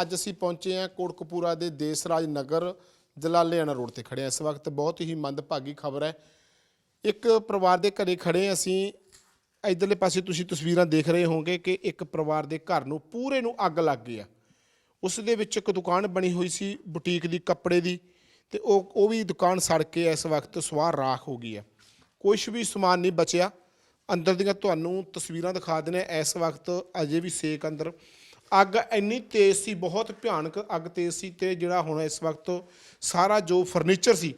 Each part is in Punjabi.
ਅੱਜ ਅਸੀਂ ਪਹੁੰਚੇ ਹਾਂ ਕੋਟਕਪੂਰਾ ਦੇ ਦੇਸਰਾਜ ਨਗਰ ਜਲਾਲਿਆਣਾ ਰੋਡ ਤੇ ਖੜੇ ਹਾਂ। ਇਸ ਵਕਤ ਬਹੁਤ ਹੀ ਮੰਦਭਾਗੀ ਖਬਰ ਹੈ। ਇੱਕ ਪਰਿਵਾਰ ਦੇ ਘਰੇ ਖੜੇ ਅਸੀਂ। ਇਧਰਲੇ ਪਾਸੇ ਤੁਸੀਂ ਤਸਵੀਰਾਂ ਦੇਖ ਰਹੇ ਹੋਵੋਗੇ ਕਿ ਇੱਕ ਪਰਿਵਾਰ ਦੇ ਘਰ ਨੂੰ ਪੂਰੇ ਨੂੰ ਅੱਗ ਲੱਗ ਗਈ ਆ। ਉਸ ਦੇ ਵਿੱਚ ਇੱਕ ਦੁਕਾਨ ਬਣੀ ਹੋਈ ਸੀ, ਬੁਟੀਕ ਦੀ, ਕੱਪੜੇ ਦੀ ਤੇ ਉਹ ਉਹ ਵੀ ਦੁਕਾਨ ਸੜ ਕੇ ਇਸ ਵਕਤ ਸਵਾਹ ਰਾਖ ਹੋ ਗਈ ਹੈ ਕੁਝ ਵੀ ਸਮਾਨ ਨਹੀਂ ਬਚਿਆ। ਅੰਦਰ ਦੀਆਂ ਤੁਹਾਨੂੰ ਤਸਵੀਰਾਂ ਦਿਖਾ ਦਿੰਦੇ ਹਾਂ। ਇਸ ਵਕਤ ਅਜੇ ਵੀ ਸੇਕ ਅੰਦਰ। ਅੱਗ ਇੰਨੀ ਤੇਜ਼ ਸੀ, ਬਹੁਤ ਭਿਆਨਕ ਅੱਗ ਤੇਜ਼ ਸੀ ਤੇ ਜਿਹੜਾ ਹੁਣ ਇਸ ਵਕਤ ਸਾਰਾ ਜੋ ਫਰਨੀਚਰ ਸੀ,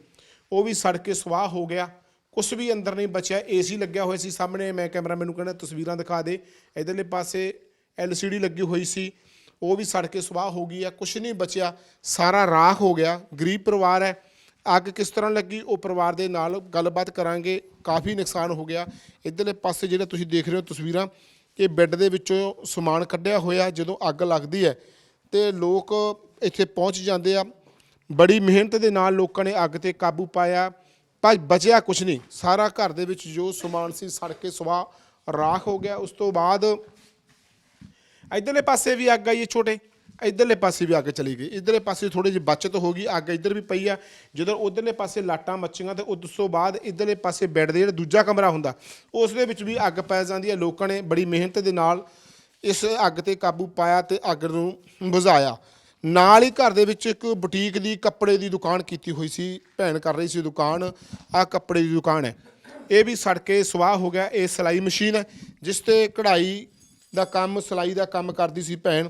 ਉਹ ਵੀ ਸੜ ਕੇ ਸਵਾਹ ਹੋ ਗਿਆ। ਕੁਝ ਵੀ ਅੰਦਰ ਨਹੀਂ ਬਚਿਆ ਏਸੀ ਲੱਗਿਆ ਹੋਇਆ ਸੀ ਸਾਹਮਣੇ। ਮੈਂ ਕੈਮਰਾ ਮੈਨੂੰ ਕਹਿੰਦਾ, ਤਸਵੀਰਾਂ ਦਿਖਾ ਦੇ। ਇਧਰਲੇ ਪਾਸੇ ਐਲਸੀਡੀ ਲੱਗੀ ਹੋਈ ਸੀ, ਉਹ ਵੀ ਸੜ ਕੇ ਸਵਾਹ ਹੋ ਗਈ ਆ ਕੁਝ ਨਹੀਂ ਬਚਿਆ। ਸਾਰਾ ਰਾਖ ਹੋ ਗਿਆ, ਗਰੀਬ ਪਰਿਵਾਰ ਹੈ। ਅੱਗ ਕਿਸ ਤਰ੍ਹਾਂ ਲੱਗੀ, ਉਹ ਪਰਿਵਾਰ ਦੇ ਨਾਲ ਗੱਲਬਾਤ ਕਰਾਂਗੇ। ਕਾਫੀ ਨੁਕਸਾਨ ਹੋ ਗਿਆ। ਇਧਰਲੇ ਪਾਸੇ ਜਿਹੜਾ ਤੁਸੀਂ ਦੇਖ ਰਹੇ ਹੋ ਤਸਵੀਰਾਂ ਕਿ ਬੈੱਡ ਦੇ ਵਿੱਚੋਂ ਸਮਾਨ ਕੱਢਿਆ ਹੋਇਆ ਜਦੋਂ ਅੱਗ ਲੱਗਦੀ ਹੈ ਤੇ ਲੋਕ ਇੱਥੇ ਪਹੁੰਚ ਜਾਂਦੇ ਆ। ਬੜੀ ਮਿਹਨਤ ਦੇ ਨਾਲ ਲੋਕਾਂ ਨੇ ਅੱਗ ਤੇ ਕਾਬੂ ਪਾਇਆ। ਪਰ ਬਚਿਆ ਕੁਝ ਨਹੀਂ। ਸਾਰਾ ਘਰ ਦੇ ਵਿੱਚ ਜੋ ਸਮਾਨ ਸੀ ਸੜ ਕੇ ਸੁਆਹ ਰਾਖ ਹੋ ਗਿਆ। ਉਸ ਤੋਂ ਬਾਅਦ ਇਧਰਲੇ ਪਾਸੇ ਵੀ ਅੱਗ ਆਈ ਹੈ ਛੋਟੇ। ਇਧਰਲੇ ਪਾਸੇ ਵੀ ਅੱਗ ਚਲੀ ਗਈ। ਇਧਰਲੇ ਪਾਸੇ ਥੋੜੀ ਜਿਹੀ ਬਚਤ ਹੋ ਗਈ, ਅੱਗ ਇਧਰ ਵੀ ਪਈ ਆ। ਜਦੋਂ ਉਧਰਲੇ ਪਾਸੇ ਲਾਟਾਂ ਮੱਚੀਆਂ ਤੇ ਉਸ ਤੋਂ ਬਾਅਦ ਇਧਰਲੇ ਪਾਸੇ ਬੈੱਡ ਦੇ ਜਿਹੜਾ ਦੂਜਾ ਕਮਰਾ ਹੁੰਦਾ, ਉਸ ਦੇ ਵਿੱਚ ਵੀ ਅੱਗ ਪੈ ਜਾਂਦੀ ਹੈ ਲੋਕਾਂ ਨੇ ਬੜੀ ਮਿਹਨਤ ਦੇ ਨਾਲ ਇਸ ਅੱਗ ਤੇ ਕਾਬੂ ਪਾਇਆ ਤੇ ਅੱਗ ਨੂੰ ਬੁਝਾਇਆ। ਨਾਲ ਹੀ ਘਰ ਦੇ ਵਿੱਚ ਇੱਕ ਬੁਟੀਕ ਦੀ ਕੱਪੜੇ ਦੀ ਦੁਕਾਨ ਕੀਤੀ ਹੋਈ ਸੀ। ਭੈਣ ਕਰ ਰਹੀ ਸੀ ਦੁਕਾਨ। ਆ ਕੱਪੜੇ ਦੀ ਦੁਕਾਨ ਹੈ। ਇਹ ਵੀ ਸੜ ਕੇ ਸਵਾਹ ਹੋ ਗਿਆ। ਇਹ ਸਿਲਾਈ ਮਸ਼ੀਨ ਹੈ, ਜਿਸ ਤੇ ਕਢਾਈ ਦਾ ਕੰਮ, ਸਿਲਾਈ ਦਾ ਕੰਮ ਕਰਦੀ ਸੀ ਭੈਣ।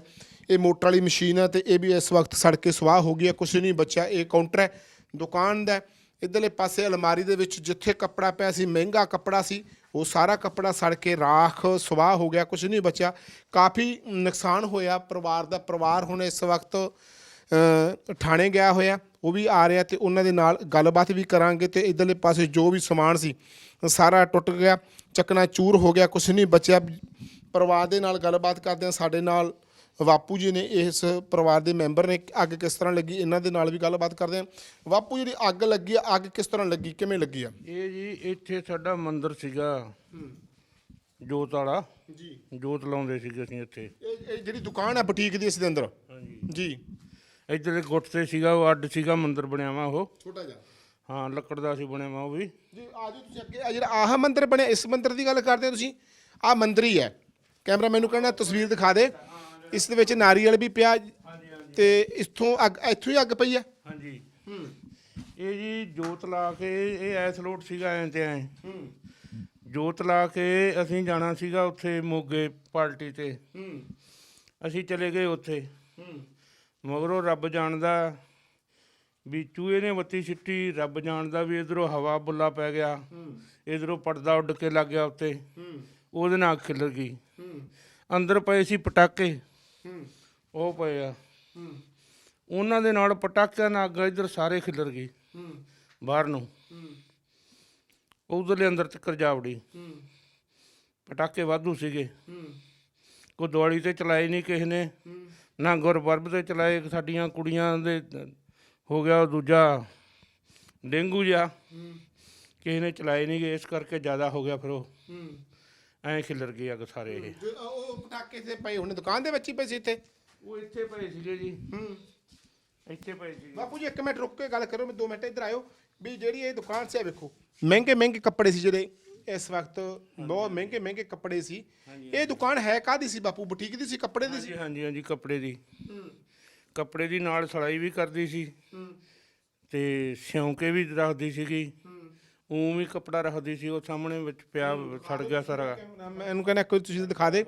ਇਹ ਮੋਟਰ ਵਾਲੀ ਮਸ਼ੀਨ ਹੈ ਤੇ ਇਹ ਵੀ ਇਸ ਵਕਤ ਸੜ ਕੇ ਸਵਾਹ ਹੋ ਗਈ ਹੈ, ਕੁਛ ਨਹੀਂ ਬਚਿਆ, ਇਹ ਕਾਊਂਟਰ ਹੈ, ਦੁਕਾਨ ਦਾ ਇਧਰਲੇ ਪਾਸੇ ਅਲਮਾਰੀ ਦੇ ਵਿੱਚ ਜਿੱਥੇ ਕੱਪੜਾ ਪਿਆ ਸੀ, ਮਹਿੰਗਾ ਕੱਪੜਾ ਸੀ, ਉਹ ਸਾਰਾ ਕੱਪੜਾ ਸੜ ਕੇ ਰਾਖ ਸਵਾਹ ਹੋ ਗਿਆ, ਕੁਛ ਨਹੀਂ ਬਚਿਆ। ਕਾਫੀ ਨੁਕਸਾਨ ਹੋਇਆ, ਪਰਿਵਾਰ ਦਾ ਪਰਿਵਾਰ ਹੁਣ ਇਸ ਵਕਤ ਥਾਣੇ ਗਿਆ ਹੋਇਆ, ਉਹ ਵੀ ਆ ਰਿਹਾ ਤੇ ਉਹਨਾਂ ਦੇ ਨਾਲ ਗੱਲਬਾਤ ਵੀ ਕਰਾਂਗੇ ਤੇ ਇਧਰਲੇ ਪਾਸੇ ਜੋ ਵੀ ਸਮਾਨ ਸੀ, ਸਾਰਾ ਟੁੱਟ ਗਿਆ, ਚੱਕਣਾ ਚੂਰ ਹੋ ਗਿਆ, ਕੁਛ ਨਹੀਂ ਬਚਿਆ। ਪਰਿਵਾਰ ਦੇ ਨਾਲ ਗੱਲਬਾਤ ਕਰਦੇ ਹਾਂ, ਸਾਡੇ ਨਾਲ ਬਾਪੂ ਜੀ ਨੇ ਇਸ ਪਰਿਵਾਰ ਦੇ ਮੈਂਬਰ ਨੇ ਅੱਗ ਕਿਸ ਤਰ੍ਹਾਂ ਲੱਗੀ? ਇਹਨਾਂ ਦੇ ਨਾਲ ਵੀ ਗੱਲਬਾਤ ਕਰਦੇ ਹਾਂ। ਬਾਪੂ ਜਿਹੜੀ ਅੱਗ ਲੱਗੀ ਆ ਅੱਗ ਕਿਸ ਤਰ੍ਹਾਂ ਲੱਗੀ? ਕਿਵੇਂ ਲੱਗੀ ਆ? ਇਹ ਜੀ ਇੱਥੇ ਸਾਡਾ ਮੰਦਿਰ ਸੀਗਾ। ਜੋਤ ਵਾਲਾ। ਜੀ। ਜੋਤ ਲਾਉਂਦੇ ਸੀਗੇ ਅਸੀਂ ਇੱਥੇ। ਇਹ ਇਹ ਜਿਹੜੀ ਦੁਕਾਨ ਹੈ ਬੁਟੀਕ ਦੀ ਇਸ ਦੇ ਅੰਦਰ? ਹਾਂਜੀ। ਜੀ। ਇੱਧਰ ਗੁੱਟ ਤੇ ਸੀਗਾ ਉਹ ਅੱਡ ਸੀਗਾ ਮੰਦਿਰ ਬਣਿਆ ਵਾ ਉਹ। ਛੋਟਾ ਜਿਹਾ। ਹਾਂ ਲੱਕੜ ਦਾ ਸੀ ਬਣਿਆ ਵਾ ਉਹ ਵੀ। ਜੀ ਆਜੋ ਤੁਸੀਂ ਅੱਗੇ। ਆ ਜਿਹੜਾ ਆਹ ਮੰਦਿਰ ਬਣਿਆ ਇਸ ਮੰਦਿਰ ਦੀ ਗੱਲ ਕਰਦੇ ਹੋ ਤੁਸੀਂ? ਆਹ ਮੰਦਿਰ ਹੀ ਹੈ। ਕੈਮਰਾ ਮੈਨੂੰ ਕਹਿੰਦਾ ਤਸਵੀਰ ਦਿਖਾ ਦੇ। ਇਸ ਦੇ ਵਿੱਚ ਨਾਰੀਅਲ ਵੀ ਪਿਆ ਤੇ ਇੱਥੋਂ ਅੱਗ ਇੱਥੋਂ ਹੀ ਅੱਗ ਪਈ ਹੈ ਹਾਂਜੀ। ਇਹ ਜੀ ਜੋਤ ਲਾ ਕੇ ਇਹ ਐਸ ਲੋਟ ਸੀਗਾ ਐਂ ਤੇ ਐਂ। ਜੋਤ ਲਾ ਕੇ ਅਸੀਂ ਜਾਣਾ ਸੀਗਾ ਉੱਥੇ ਮੋਗੇ ਪਾਰਟੀ ਤੇ। ਹੂੰ। ਅਸੀਂ ਚਲੇ ਗਏ ਉੱਥੇ। ਹੂੰ। ਮਗਰੋਂ ਰੱਬ ਜਾਣਦਾ ਵੀ ਚੂਹੇ ਨੇ ਬੱਤੀ ਛਿੱਟੀ ਰੱਬ ਜਾਣਦਾ ਵੀ ਇਧਰੋਂ ਹਵਾ ਬੁੱਲਾ ਪੈ ਗਿਆ। ਇਧਰੋਂ ਪਰਦਾ ਉੱਡ ਕੇ ਲੱਗ ਗਿਆ ਉੱਤੇ। ਉਹਦੇ ਨਾਲ ਖਿਲਰ ਗਈ। ਅੰਦਰ ਪਏ ਸੀ ਪਟਾਕੇ। ਉਹ ਪਏ ਆ। ਹੂੰ। ਉਹਨਾਂ ਦੇ ਨਾਲ ਪਟਾਕਿਆਂ ਨਾਲ ਅੱਗ ਇਧਰ ਸਾਰੇ ਖਿਲਰ ਗਈ ਹੂੰ। ਬਾਹਰ ਨੂੰ। ਹੂੰ। ਉਧਰਲੇ ਅੰਦਰ ਤੱਕ ਜਾਵੜੀ ਹੂੰ। ਪਟਾਕੇ ਵਾਧੂ ਸੀਗੇ। ਹੂੰ। ਕੋਈ ਦਿਵਾਲੀ ਤੇ ਚਲਾਏ ਨਹੀਂ ਕਿਸੇ ਨੇ। ਨਾ ਗੁਰਪੁਰਬ ਤੇ ਚਲਾਏ। ਸਾਡੀਆਂ ਕੁੜੀਆਂ ਦੇ ਹੋ ਗਿਆ ਉਹ ਦੂਜਾ ਡੇਂਗੂ ਜਿਹਾ। ਕਿਸੇ ਨੇ ਚਲਾਏ ਨਹੀਂ ਗਏ ਇਸ ਕਰਕੇ ਜ਼ਿਆਦਾ ਹੋ ਗਿਆ ਫਿਰ ਉਹ। ਹੂੰ। ਐਂ ਖਿਲਰ ਗਈ ਅੱਗ ਸਾਰੇ ਇਹ। ਜੋ ਉਹ ਪਟਾਕੇ ਤੇ ਪਏ ਹੋਣੇ ਦੁਕਾਨ ਦੇ ਵਿੱਚ ਹੀ ਪਏ ਸੀ ਇੱਥੇ? ਉਹ ਇੱਥੇ ਪਏ ਸੀਗੇ ਜੀ। ਹੂੰ। ਇੱਥੇ ਪਏ ਸੀਗੇ। ਬਾਪੂ ਜੀ ਇੱਕ ਮਿੰਟ ਰੁਕ ਕੇ ਗੱਲ ਕਰੋ ਮੈਂ 2 ਮਿੰਟ ਇੱਧਰ ਆਇਓ। ਵੀ ਜਿਹੜੀ ਇਹ ਦੁਕਾਨ ਸੀ ਆ ਵੇਖੋ ਮਹਿੰਗੇ ਮਹਿੰਗੇ ਕੱਪੜੇ ਸੀ ਜਿਹੜੇ ਇਸ ਵਕਤ ਬਹੁਤ ਮਹਿੰਗੇ ਮਹਿੰਗੇ ਕੱਪੜੇ ਸੀ। ਇਹ ਦੁਕਾਨ ਹੈ ਕਾਦੀ ਸੀ ਬਾਪੂ? ਬੁਟੀਕ ਦੀ ਸੀ ਕੱਪੜੇ ਦੀ ਸੀ? ਹਾਂਜੀ ਹਾਂਜੀ ਹਾਂਜੀ ਕੱਪੜੇ ਦੀ। ਕੱਪੜੇ ਦੀ ਨਾਲ ਸਲਾਈ ਵੀ ਕਰਦੀ ਸੀ। ਤੇ ਸਿਉਂਕੇ ਵੀ ਰੱਖਦੀ ਸੀਗੀ। ਉਹ ਵੀ ਕੱਪੜਾ ਰੱਖਦੀ ਸੀ ਉਹ ਸਾਹਮਣੇ ਵਿੱਚ ਪਿਆ ਸੜ ਗਿਆ ਸਾਰਾ। ਮੈਂ ਇਹਨੂੰ ਕਹਿੰਦਾ ਕੋਈ ਤੁਸੀਂ ਦਿਖਾ ਦੇ।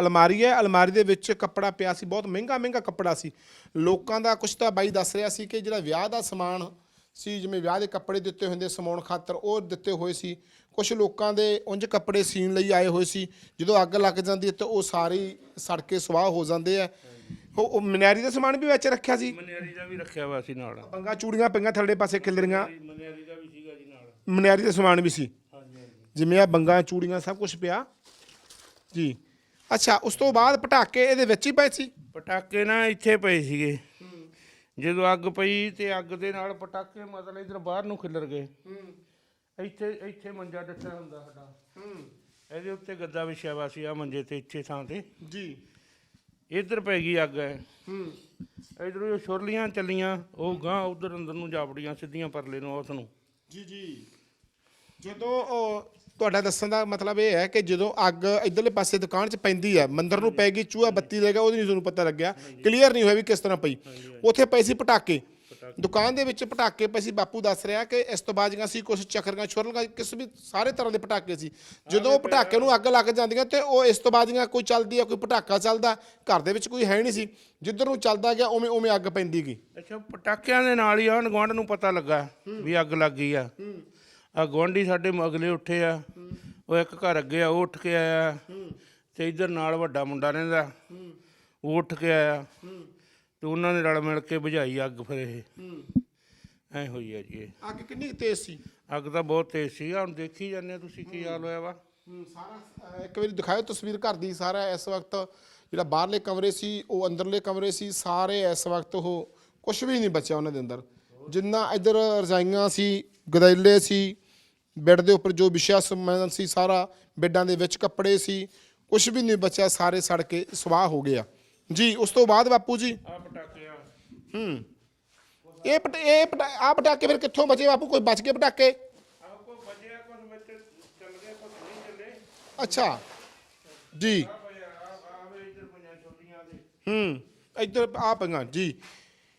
ਅਲਮਾਰੀ ਹੈ ਅਲਮਾਰੀ ਦੇ ਵਿੱਚ ਕੱਪੜਾ ਪਿਆ ਸੀ ਬਹੁਤ ਮਹਿੰਗਾ ਮਹਿੰਗਾ ਕੱਪੜਾ ਸੀ। ਲੋਕਾਂ ਦਾ ਕੁਛ ਤਾਂ ਬਾਈ ਦੱਸ ਰਿਹਾ ਸੀ ਕਿ ਜਿਹੜਾ ਵਿਆਹ ਦਾ ਸਮਾਨ ਸੀ ਜਿਵੇਂ ਵਿਆਹ ਦੇ ਕੱਪੜੇ ਦਿੱਤੇ ਹੁੰਦੇ ਸਮਾਉਣ ਖਾਤਰ ਉਹ ਦਿੱਤੇ ਹੋਏ ਸੀ। ਕੁਝ ਲੋਕਾਂ ਦੇ ਉਂਝ ਕੱਪੜੇ ਸੀਨ ਲਈ ਆਏ ਹੋਏ ਸੀ। ਜਦੋਂ ਅੱਗ ਲੱਗ ਜਾਂਦੀ ਹੈ ਤਾਂ ਉਹ ਸਾਰੇ ਸੜ ਕੇ ਸਵਾਹ ਹੋ ਜਾਂਦੇ ਆ। ਉਹ ਮਨਿਆਰੀ ਦਾ ਸਮਾਨ ਵੀ ਵਿੱਚ ਰੱਖਿਆ ਸੀ? ਮਨਿਆਰੀ ਦਾ ਵੀ ਰੱਖਿਆ ਹੋਇਆ ਸੀ ਨਾਲ। ਬੰਗਾ ਚੂੜੀਆਂ ਪਈਆਂ ਥੱਲੇ ਪਾਸੇ ਖਿਲਰੀਆਂ। ਮਨਿਆਰੀ ਦਾ ਮਨਿਆਰੀ ਦਾ ਸਮਾਨ ਵੀ ਸੀ। ਜਿਵੇਂ ਆ ਬੰਗਾ ਚੂੜੀਆਂ ਸਭ ਕੁਝ ਪਿਆ। ਜੀ। ਅੱਛਾ ਉਸ ਤੋਂ ਬਾਅਦ ਪਟਾਕੇ ਇਹਦੇ ਵਿੱਚ ਹੀ ਪਏ ਸੀ? ਪਟਾਕੇ ਨਾ ਇੱਥੇ ਪਏ ਸੀਗੇ। ਜਦੋਂ ਅੱਗ ਪਈ ਤੇ ਅੱਗ ਦੇ ਨਾਲ ਪਟਾਕੇ ਮਤਲਬ ਇਧਰ ਬਾਹਰ ਨੂੰ ਖਿਲਰ ਗਏ। ਇੱਥੇ ਇੱਥੇ ਮੰਜਾ ਡੱਠਾ ਹੁੰਦਾ ਸਾਡਾ। ਇਹਦੇ ਉੱਤੇ ਗੱਦਾ ਵਿਛਿਆ ਵਾ ਸੀ ਆ ਮੰਜੇ ਤੇ ਇੱਥੇ ਥਾਂ ਤੇ। ਜੀ। ਇੱਧਰ ਪੈ ਗਈ ਅੱਗ। ਹੂੰ। ਇਧਰੋਂ ਛੁਰਲੀਆਂ ਚੱਲੀਆਂ ਉਹ ਗਾਂ ਉਧਰ ਅੰਦਰ ਨੂੰ ਜਾਪੜੀਆਂ ਸਿੱਧੀਆਂ ਪਰਲੇ ਨੂੰ ਉਸ ਨੂੰ। ਜੀ ਜੀ। ਜਦੋਂ ਉਹ ਤੁਹਾਡਾ ਦੱਸਣ ਦਾ ਮਤਲਬ ਇਹ ਹੈ ਕਿ ਜਦੋਂ ਅੱਗ ਇਧਰਲੇ ਪਾਸੇ ਦੁਕਾਨ 'ਚ ਪੈਂਦੀ ਹੈ, ਮੰਦਰ ਨੂੰ ਪੈ ਗਈ, ਚੂਹਾ ਬੱਤੀ ਲੈ ਗਿਆ, ਉਹਦੀ ਨਹੀਂ ਤੁਹਾਨੂੰ ਪਤਾ ਲੱਗਿਆ। ਕਲੀਅਰ ਨਹੀਂ ਹੋਇਆ ਵੀ ਕਿਸ ਤਰ੍ਹਾਂ ਪਈ। ਉੱਥੇ ਪਏ ਸੀ ਪਟਾਕੇ। ਦੁਕਾਨ ਦੇ ਵਿੱਚ ਪਟਾਕੇ ਪਏ ਸੀ। ਬਾਪੂ ਦੱਸ ਰਿਹਾ ਕਿ ਇਸ ਤੋਂ ਬਾਅਦ ਜਿਹੜੀਆਂ ਸੀ ਕੁਝ ਚੱਕਰੀਆਂ, ਛੁਰਲੀਆਂ, ਕਿਸ ਵੀ ਸਾਰੇ ਤਰ੍ਹਾਂ ਦੇ ਪਟਾਕੇ ਸੀ। ਜਦੋਂ ਉਹ ਪਟਾਕੇ ਨੂੰ ਅੱਗ ਲੱਗ ਜਾਂਦੀਆਂ ਤੇ ਉਹ ਇਸ ਤੋਂ ਬਾਅਦ ਕੋਈ ਚੱਲਦੀ ਆ, ਕੋਈ ਪਟਾਕਾ ਚੱਲਦਾ, ਘਰ ਦੇ ਵਿੱਚ ਕੋਈ ਹੈ ਨਹੀਂ ਸੀ। ਜਿੱਧਰ ਨੂੰ ਚੱਲਦਾ ਗਿਆ, ਉਵੇਂ ਉਵੇਂ ਅੱਗ ਪੈਂਦੀ ਗਈ। ਅੱਛਾ, ਪਟਾਕਿਆਂ ਦੇ ਨਾਲ ਹੀ ਆਣ ਗੁਆਂਢ ਨੂੰ ਪਤਾ ਲੱਗਾ ਵੀ ਅੱਗ ਲੱਗ ਗਈ ਆ। ਆ ਗੁਆਂਢੀ ਸਾਡੇ ਅਗਲੇ ਉੱਠੇ ਆ। ਉਹ ਇੱਕ ਘਰ ਅੱਗੇ ਆ ਉਹ ਉੱਠ ਕੇ ਆਇਆ। ਤੇ ਇਧਰ ਨਾਲ ਵੱਡਾ ਮੁੰਡਾ ਰਹਿੰਦਾ। ਉਹ ਉੱਠ ਕੇ ਆਇਆ। ਤੇ ਉਹਨਾਂ ਨੇ ਰਲ ਮਿਲ ਕੇ ਬੁਝਾਈ ਅੱਗ ਫਿਰ ਇਹ। ਐ ਹੋਈ ਆ ਜੀ ਇਹ। ਅੱਗ ਕਿੰਨੀ ਕੁ ਤੇਜ਼ ਸੀ? ਅੱਗ ਤਾਂ ਬਹੁਤ ਤੇਜ਼ ਸੀ। ਹੁਣ ਦੇਖੀ ਜਾਂਦੇ ਆ ਤੁਸੀਂ ਕੀ ਹਾਲ ਹੋਇਆ ਵਾ। ਸਾਰਾ ਅਹ, ਇੱਕ ਵਾਰੀ ਦਿਖਾਓ ਤਸਵੀਰ ਘਰ ਦੀ। ਸਾਰਾ ਇਸ ਵਕਤ ਜਿਹੜਾ ਬਾਹਰਲੇ ਕਮਰੇ ਸੀ ਉਹ ਅੰਦਰਲੇ ਕਮਰੇ ਸੀ। ਸਾਰੇ ਇਸ ਵਕਤ ਉਹ ਕੁਝ ਵੀ ਨਹੀਂ ਬਚਿਆ ਉਹਨਾਂ ਦੇ ਅੰਦਰ। ਜਿੰਨਾ ਇੱਧਰ ਰਜਾਈਆਂ ਸੀ ਗਦੈਲੇ ਸੀ ਬੈੱਡ ਦੇ ਉੱਪਰ ਜੋ ਵਿਛਿਆ ਸਮਾਨ ਸੀ ਸਾਰਾ ਬੈੱਡਾਂ ਦੇ ਵਿੱਚ ਕੱਪੜੇ ਸੀ ਕੁਝ ਵੀ ਨਹੀਂ ਬਚਿਆ ਸਾਰੇ ਸੜ ਕੇ ਸਵਾਹ ਹੋ ਗਿਆ। ਜੀ ਉਸ ਤੋਂ ਬਾਅਦ ਬਾਪੂ ਜੀ? ਆ ਪਟਾਕੇ ਆ। ਹੂੰ। ਇਹ ਪਟ ਇਹ ਪਟਾ ਆ ਪਟਾਕੇ ਫਿਰ ਕਿੱਥੋਂ ਬਚੇ ਬਾਪੂ? ਕੋਈ ਬਚ ਗਏ ਪਟਾਕੇ? ਆ ਕੋ ਬਜਿਆ ਕੁਝ ਵਿੱਚ ਚੱਲ ਗਏ ਕੁਝ ਨਹੀਂ ਚੱਲੇ। ਅੱਛਾ। ਜੀ। ਆ ਪਿਆ ਆ ਆ ਵੇ ਇਧਰ ਪੰਜਾਂ ਛੋਟੀਆਂ ਦੇ। ਹੂੰ। ਇੱਧਰ ਆ ਪੰਗਾ ਜੀ।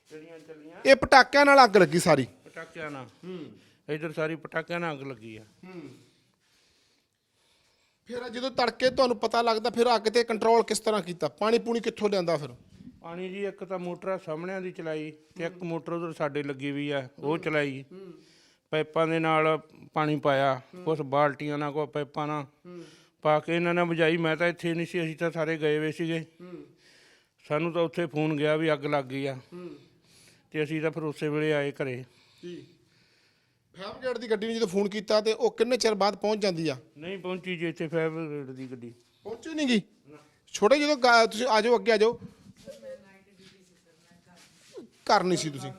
ਜਿਹੜੀਆਂ ਚੱਲੀਆਂ। ਇਹ ਪਟਾਕਿਆਂ ਨਾਲ ਅੱਗ ਲੱਗੀ ਸਾਰੀ। ਪਟਾਕਿਆਂ ਨਾਲ ਹੂੰ। ਇਧਰ ਸਾਰੀ ਪਟਾਕਿਆਂ ਨਾਲ ਅੱਗ ਲੱਗੀ ਆ। ਫਿਰ ਜਦੋਂ ਤੜਕੇ ਤੁਹਾਨੂੰ ਪਤਾ ਲੱਗਦਾ ਫਿਰ ਅੱਗ ਤੇ ਕੰਟਰੋਲ ਕਿਸ ਤਰ੍ਹਾਂ ਕੀਤਾ? ਪਾਣੀ ਪੂਣੀ ਕਿੱਥੋਂ ਲਿਆਂਦਾ ਫਿਰ? ਪਾਣੀ ਜੀ ਇੱਕ ਤਾਂ ਮੋਟਰ ਸਾਹਮਣਿਆਂ ਦੀ ਚਲਾਈ ਤੇ ਇੱਕ ਮੋਟਰ ਉਧਰ ਸਾਡੇ ਲੱਗੀ ਵੀ ਆ ਉਹ ਚਲਾਈ। ਪਾਈਪਾਂ ਦੇ ਨਾਲ ਪਾਣੀ ਪਾਇਆ ਕੁਛ ਬਾਲਟੀਆਂ ਨਾਲ ਕੋ ਪਾਈਪਾਂ ਨਾਲ। ਪਾ ਕੇ ਇਹਨਾਂ ਨੇ ਬੁਝਾਈ ਮੈਂ ਤਾਂ ਇੱਥੇ ਨਹੀਂ ਸੀ ਅਸੀਂ ਤਾਂ ਸਾਰੇ ਗਏ ਹੋਏ ਸੀਗੇ। ਸਾਨੂੰ ਤਾਂ ਉੱਥੇ ਫੋਨ ਗਿਆ ਵੀ ਅੱਗ ਲੱਗ ਗਈ ਆ। ਤੇ ਅਸੀਂ ਤਾਂ ਫਿਰ ਉਸੇ ਵੇਲੇ ਆਏ ਘਰੇ। ਜੀ। ਬ੍ਰਿਗੇਡ ਦੀ ਗੱਡੀ ਨੂੰ ਜਦੋਂ ਫੋਨ ਕੀਤਾ ਤੇ ਉਹ ਕਿੰਨੇ ਚਿਰ ਬਾਅਦ ਪਹੁੰਚ ਜਾਂਦੀ ਆ? ਨਹੀਂ ਪਹੁੰਚੀ ਜੀ ਇੱਥੇ ਫਾਇਰ ਬ੍ਰਿਗੇਡ ਦੀ ਗੱਡੀ। ਪਹੁੰਚੀ ਨਹੀਂ ਗਈ ਛੋਟੇ ਜਦੋਂ ਗਾ- ਤੁਸੀਂ ਆ ਜਾਓ ਅੱਗੇ ਆ ਜਾਓ। ਘਰ ਨਹੀਂ ਸੀ ਤੁਸੀਂ।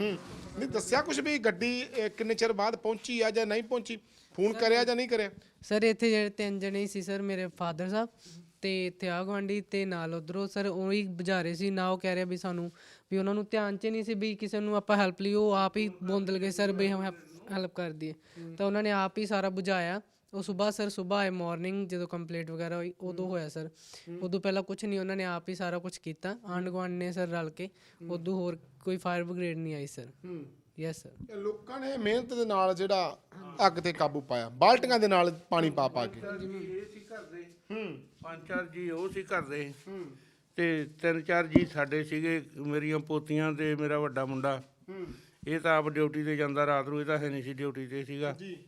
ਹੂੰ। ਨਹੀਂ ਦੱਸਿਆ ਕੁਝ ਵੀ ਗੱਡੀ ਅਹ, ਕਿੰਨੇ ਚਿਰ ਬਾਅਦ ਪਹੁੰਚੀ ਆ ਜਾਂ ਨਹੀਂ ਪਹੁੰਚੀ? ਫੋਨ ਕਰਿਆ ਜਾਂ ਨਹੀਂ ਕਰਿਆ? ਸਰ ਇੱਥੇ ਜਿਹੜੇ ਤਿੰਨ ਜਣੇ ਸੀ ਸਰ ਮੇਰੇ ਫਾਦਰ ਸਾਹਿਬ। ਤੇ ਇੱਥੇ ਆ ਗੁਆਂਢੀ ਤੇ ਨਾਲ ਉਧਰੋਂ ਸਰ ਉਹ ਹੀ ਬੁਝਾ ਰਹੇ ਸੀ, ਨਾ ਉਹ ਕਹਿ ਰਿਹਾ ਵੀ ਸਾਨੂੰ ਵੀ ਉਹਨਾਂ ਨੂੰ ਧਿਆਨ 'ਚ ਨਹੀਂ ਸੀ ਵੀ ਕਿਸੇ ਨੂੰ ਆਪਾਂ ਹੈਲਪ ਲਈ, ਉਹ ਆਪ ਹੀ ਬੋਂਦਲ ਗਏ, ਸਰ ਵੀ ਹਮ ਹੈਲਪ ਕਰ ਦਈਏ। ਤਾਂ ਉਹਨਾਂ ਨੇ ਆਪ ਹੀ ਸਾਰਾ ਬੁਝਾਇਆ। ਉਹ ਸਵੇਰ ਸਰ ਸਵੇਰ ਆਏ ਮਾਰਨਿੰਗ ਜਦੋਂ ਕੰਪਲੀਟ ਵਗੈਰਾ ਹੋਈ, ਉਦੋਂ ਹੋਇਆ ਸਰ। ਉਦੋਂ ਪਹਿਲਾਂ ਕੁਝ ਨਹੀਂ, ਉਹਨਾਂ ਨੇ ਆਪ ਹੀ ਸਾਰਾ ਕੁਝ ਕੀਤਾ। ਆਂਢ ਗੁਆਂਢ ਨੇ ਸਰ ਰਲ ਕੇ, ਉਦੋਂ ਹੋਰ ਕੋਈ ਫਾਇਰ ਬ੍ਰਿਗੇਡ ਨਹੀਂ ਆਈ ਸਰ। ਯੈਸ ਸਰ ਲੋਕਾਂ ਨੇ ਮਿਹਨਤ ਦੇ ਨਾਲ ਜਿਹੜਾ ਅੱਗ ਤੇ ਕਾਬੂ ਪਾਇਆ ਬਾਲਟੀਆਂ ਦੇ ਨਾਲ ਪਾਣੀ ਪਾ ਪਾ ਕੇ। ਇਹ ਸੀ ਘਰ ਦੇ। ਹੂੰ। ਪੰਜ ਚਾਰ ਜੀ ਉਹ ਸੀ ਘਰ ਦੇ। ਤੇ ਤਿੰਨ ਚਾਰ ਜੀ ਸਾਡੇ ਸੀਗੇ ਮੇਰੀਆਂ ਪੋਤੀਆਂ ਤੇ ਮੇਰਾ ਵੱਡਾ ਮੁੰਡਾ। ਇਹ ਤਾਂ ਆਪ ਡਿਊਟੀ ਤੇ ਜਾਂਦਾ ਰਾਤ ਨੂੰ ਇਹ ਤਾਂ ਹੈ ਨਹੀਂ ਸੀ ਡਿਊਟੀ ਤੇ ਸੀਗਾ। ਜੀ।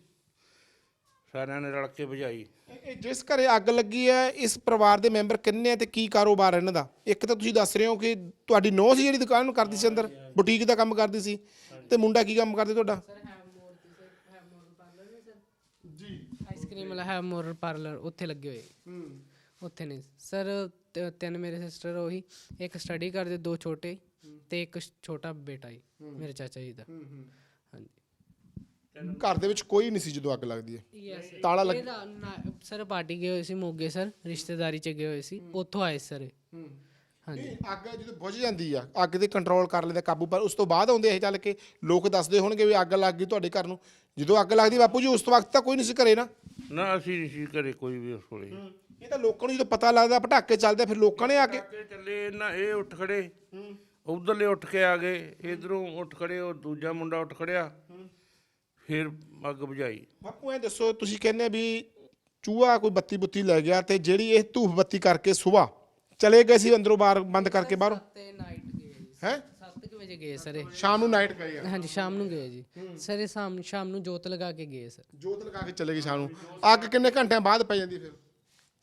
ਸਾਰਿਆਂ ਨੇ ਰਲ ਕੇ ਬੁਝਾਈ ਇਹ ਜਿਸ ਘਰੇ ਅੱਗ ਲੱਗੀ ਹੈ ਇਸ ਪਰਿਵਾਰ ਦੇ ਮੈਂਬਰ ਕਿੰਨੇ ਆ ਤੇ ਕੀ ਕਾਰੋਬਾਰ ਇਹਨਾਂ ਦਾ? ਇੱਕ ਤਾਂ ਤੁਸੀਂ ਦੱਸ ਰਹੇ ਹੋ ਕਿ ਤੁਹਾਡੀ ਨੌਂ ਸੀ ਜਿਹੜੀ ਦੁਕਾਨ ਨੂੰ ਕਰਦੀ ਸੀ ਅੰਦਰ ਬੁਟੀਕ ਦਾ ਕੰਮ ਕਰਦੀ ਸੀ। ਤੇ ਮੁੰਡਾ ਕੀ ਕੰਮ ਕਰਦੇ ਤੁਹਾਡਾ? ਜੀ। ਆਈਸਕ੍ਰੀਮ ਵਾਲਾ ਹੈ ਮੋਰ ਪਾਰਲਰ ਉੱਥੇ ਲੱਗੇ ਹੋਏ। ਹੂੰ। ਉੱਥੇ ਨਹੀਂ। ਸਰ ਤ- ਤਿੰਨ ਮੇਰੇ ਸਿਸਟਰ ਉਹੀ ਇੱਕ ਸਟੱਡੀ ਕਰਦੇ ਦੋ ਛੋਟੇ ਤੇ ਇੱਕ ਛੋਟਾ ਬੇਟਾ ਹੀ। ਮੇਰੇ ਚਾਚਾ ਜੀ ਦਾ। ਹਾਂਜੀ। ਘਰ ਦੇ ਵਿੱਚ ਕੋਈ ਨਹੀਂ ਸੀ ਜਦੋਂ ਅੱਗ ਲੱਗਦੀ ਹੈ। ਯੈਸ ਤਾਲਾ ਲੱਗ ਸਰ ਪਾਰਟੀ ਗਏ ਹੋਏ ਸੀ ਮੋਗੇ ਸਰ। ਰਿਸ਼ਤੇਦਾਰੀ ਚ ਗਏ ਹੋਏ ਸੀ। ਉੱਥੋਂ ਆਏ ਸਰ। ਹਾਂਜੀ। ਨਹੀਂ, ਅੱਗ ਜਦੋਂ ਬੁਝ ਜਾਂਦੀ ਆ ਅੱਗ ਤੇ ਕੰਟਰੋਲ ਕਰ ਲੈਂਦਾ ਕਾਬੂ ਪਰ ਉਸ ਤੋਂ ਬਾਅਦ ਆਉਂਦੇ ਇਹ ਚੱਲ ਕੇ ਲੋਕ ਦੱਸਦੇ ਹੋਣਗੇ ਵੀ ਅੱਗ ਲੱਗ ਗਈ ਤੁਹਾਡੇ ਘਰ ਨੂੰ। ਜਦੋਂ ਅੱਗ ਲੱਗਦੀ ਬਾਪੂ ਜੀ ਉਸ ਤੋਂ ਵਕਤ ਤਾਂ ਕੋਈ ਨਹੀਂ ਸੀ ਘਰੇ ਨਾ। ਨਾ ਅਸੀਂ ਨਹੀਂ ਸੀ ਘਰੇ ਕੋਈ ਵੀ ਉਸ ਕੋਲੇ ਇਹ ਤਾਂ ਲੋਕਾਂ ਨੂੰ ਜਦੋਂ ਪਤਾ ਲੱਗਦਾ ਪਟਾਕੇ ਚੱਲਦੇ ਫਿਰ ਲੋਕਾਂ ਨੇ ਆ ਕੇ ਕੇ ਚੱਲੇ ਨਾ ਇਹ ਉੱਠ ਖੜੇ। ਉਧਰਲੇ ਉੱਠ ਕੇ ਆ ਗਏ ਇਧਰੋਂ ਉੱਠ ਖੜੇ ਉਹ ਦੂਜਾ ਮੁੰਡਾ ਉੱਠ ਖੜਿਆ। ਫਿਰ ਅੱਗ ਬੁਝਾਈ। ਬਾਪੂ ਐ ਦੱਸੋ ਤੁਸੀਂ ਕਹਿੰਦੇ ਵੀ ਚੂਹਾ ਕੋਈ ਬੱਤੀ ਬੁੱਤੀ ਲੈ ਗਿਆ ਤੇ ਜਿਹੜੀ ਇਹ ਧੂਫ ਬੱਤੀ ਕਰਕੇ ਸਵੇਰ ਚਲੇ ਗਏ ਸੀ ਅੰਦਰੋਂ ਬਾਹਰ ਬੰਦ ਕਰਕੇ ਬਾਹਰੋਂ? ਤੇ ਨਾਈਟ ਗਏ ਜੀ। ਹੈ? 7 ਵਜੇ ਗਏ ਸਰ ਇਹ। ਸ਼ਾਮ ਨੂੰ ਨਾਈਟ ਗਏ ਆ। ਹਾਂਜੀ ਸ਼ਾਮ ਨੂੰ ਗਏ ਜੀ। ਸਰ ਇਹ ਸ਼ਾਮ ਸ਼ਾਮ ਨੂੰ ਜੋਤ ਲਗਾ ਕੇ ਗਏ ਸਰ। ਜੋਤ ਲਗਾ ਕੇ ਚਲੇ ਗਏ ਸ਼ਾਮ ਨੂੰ। ਅੱਗ ਕਿੰਨੇ ਘੰਟਿਆਂ ਬਾਅਦ ਪੈ ਜਾਂਦੀ ਫਿਰ?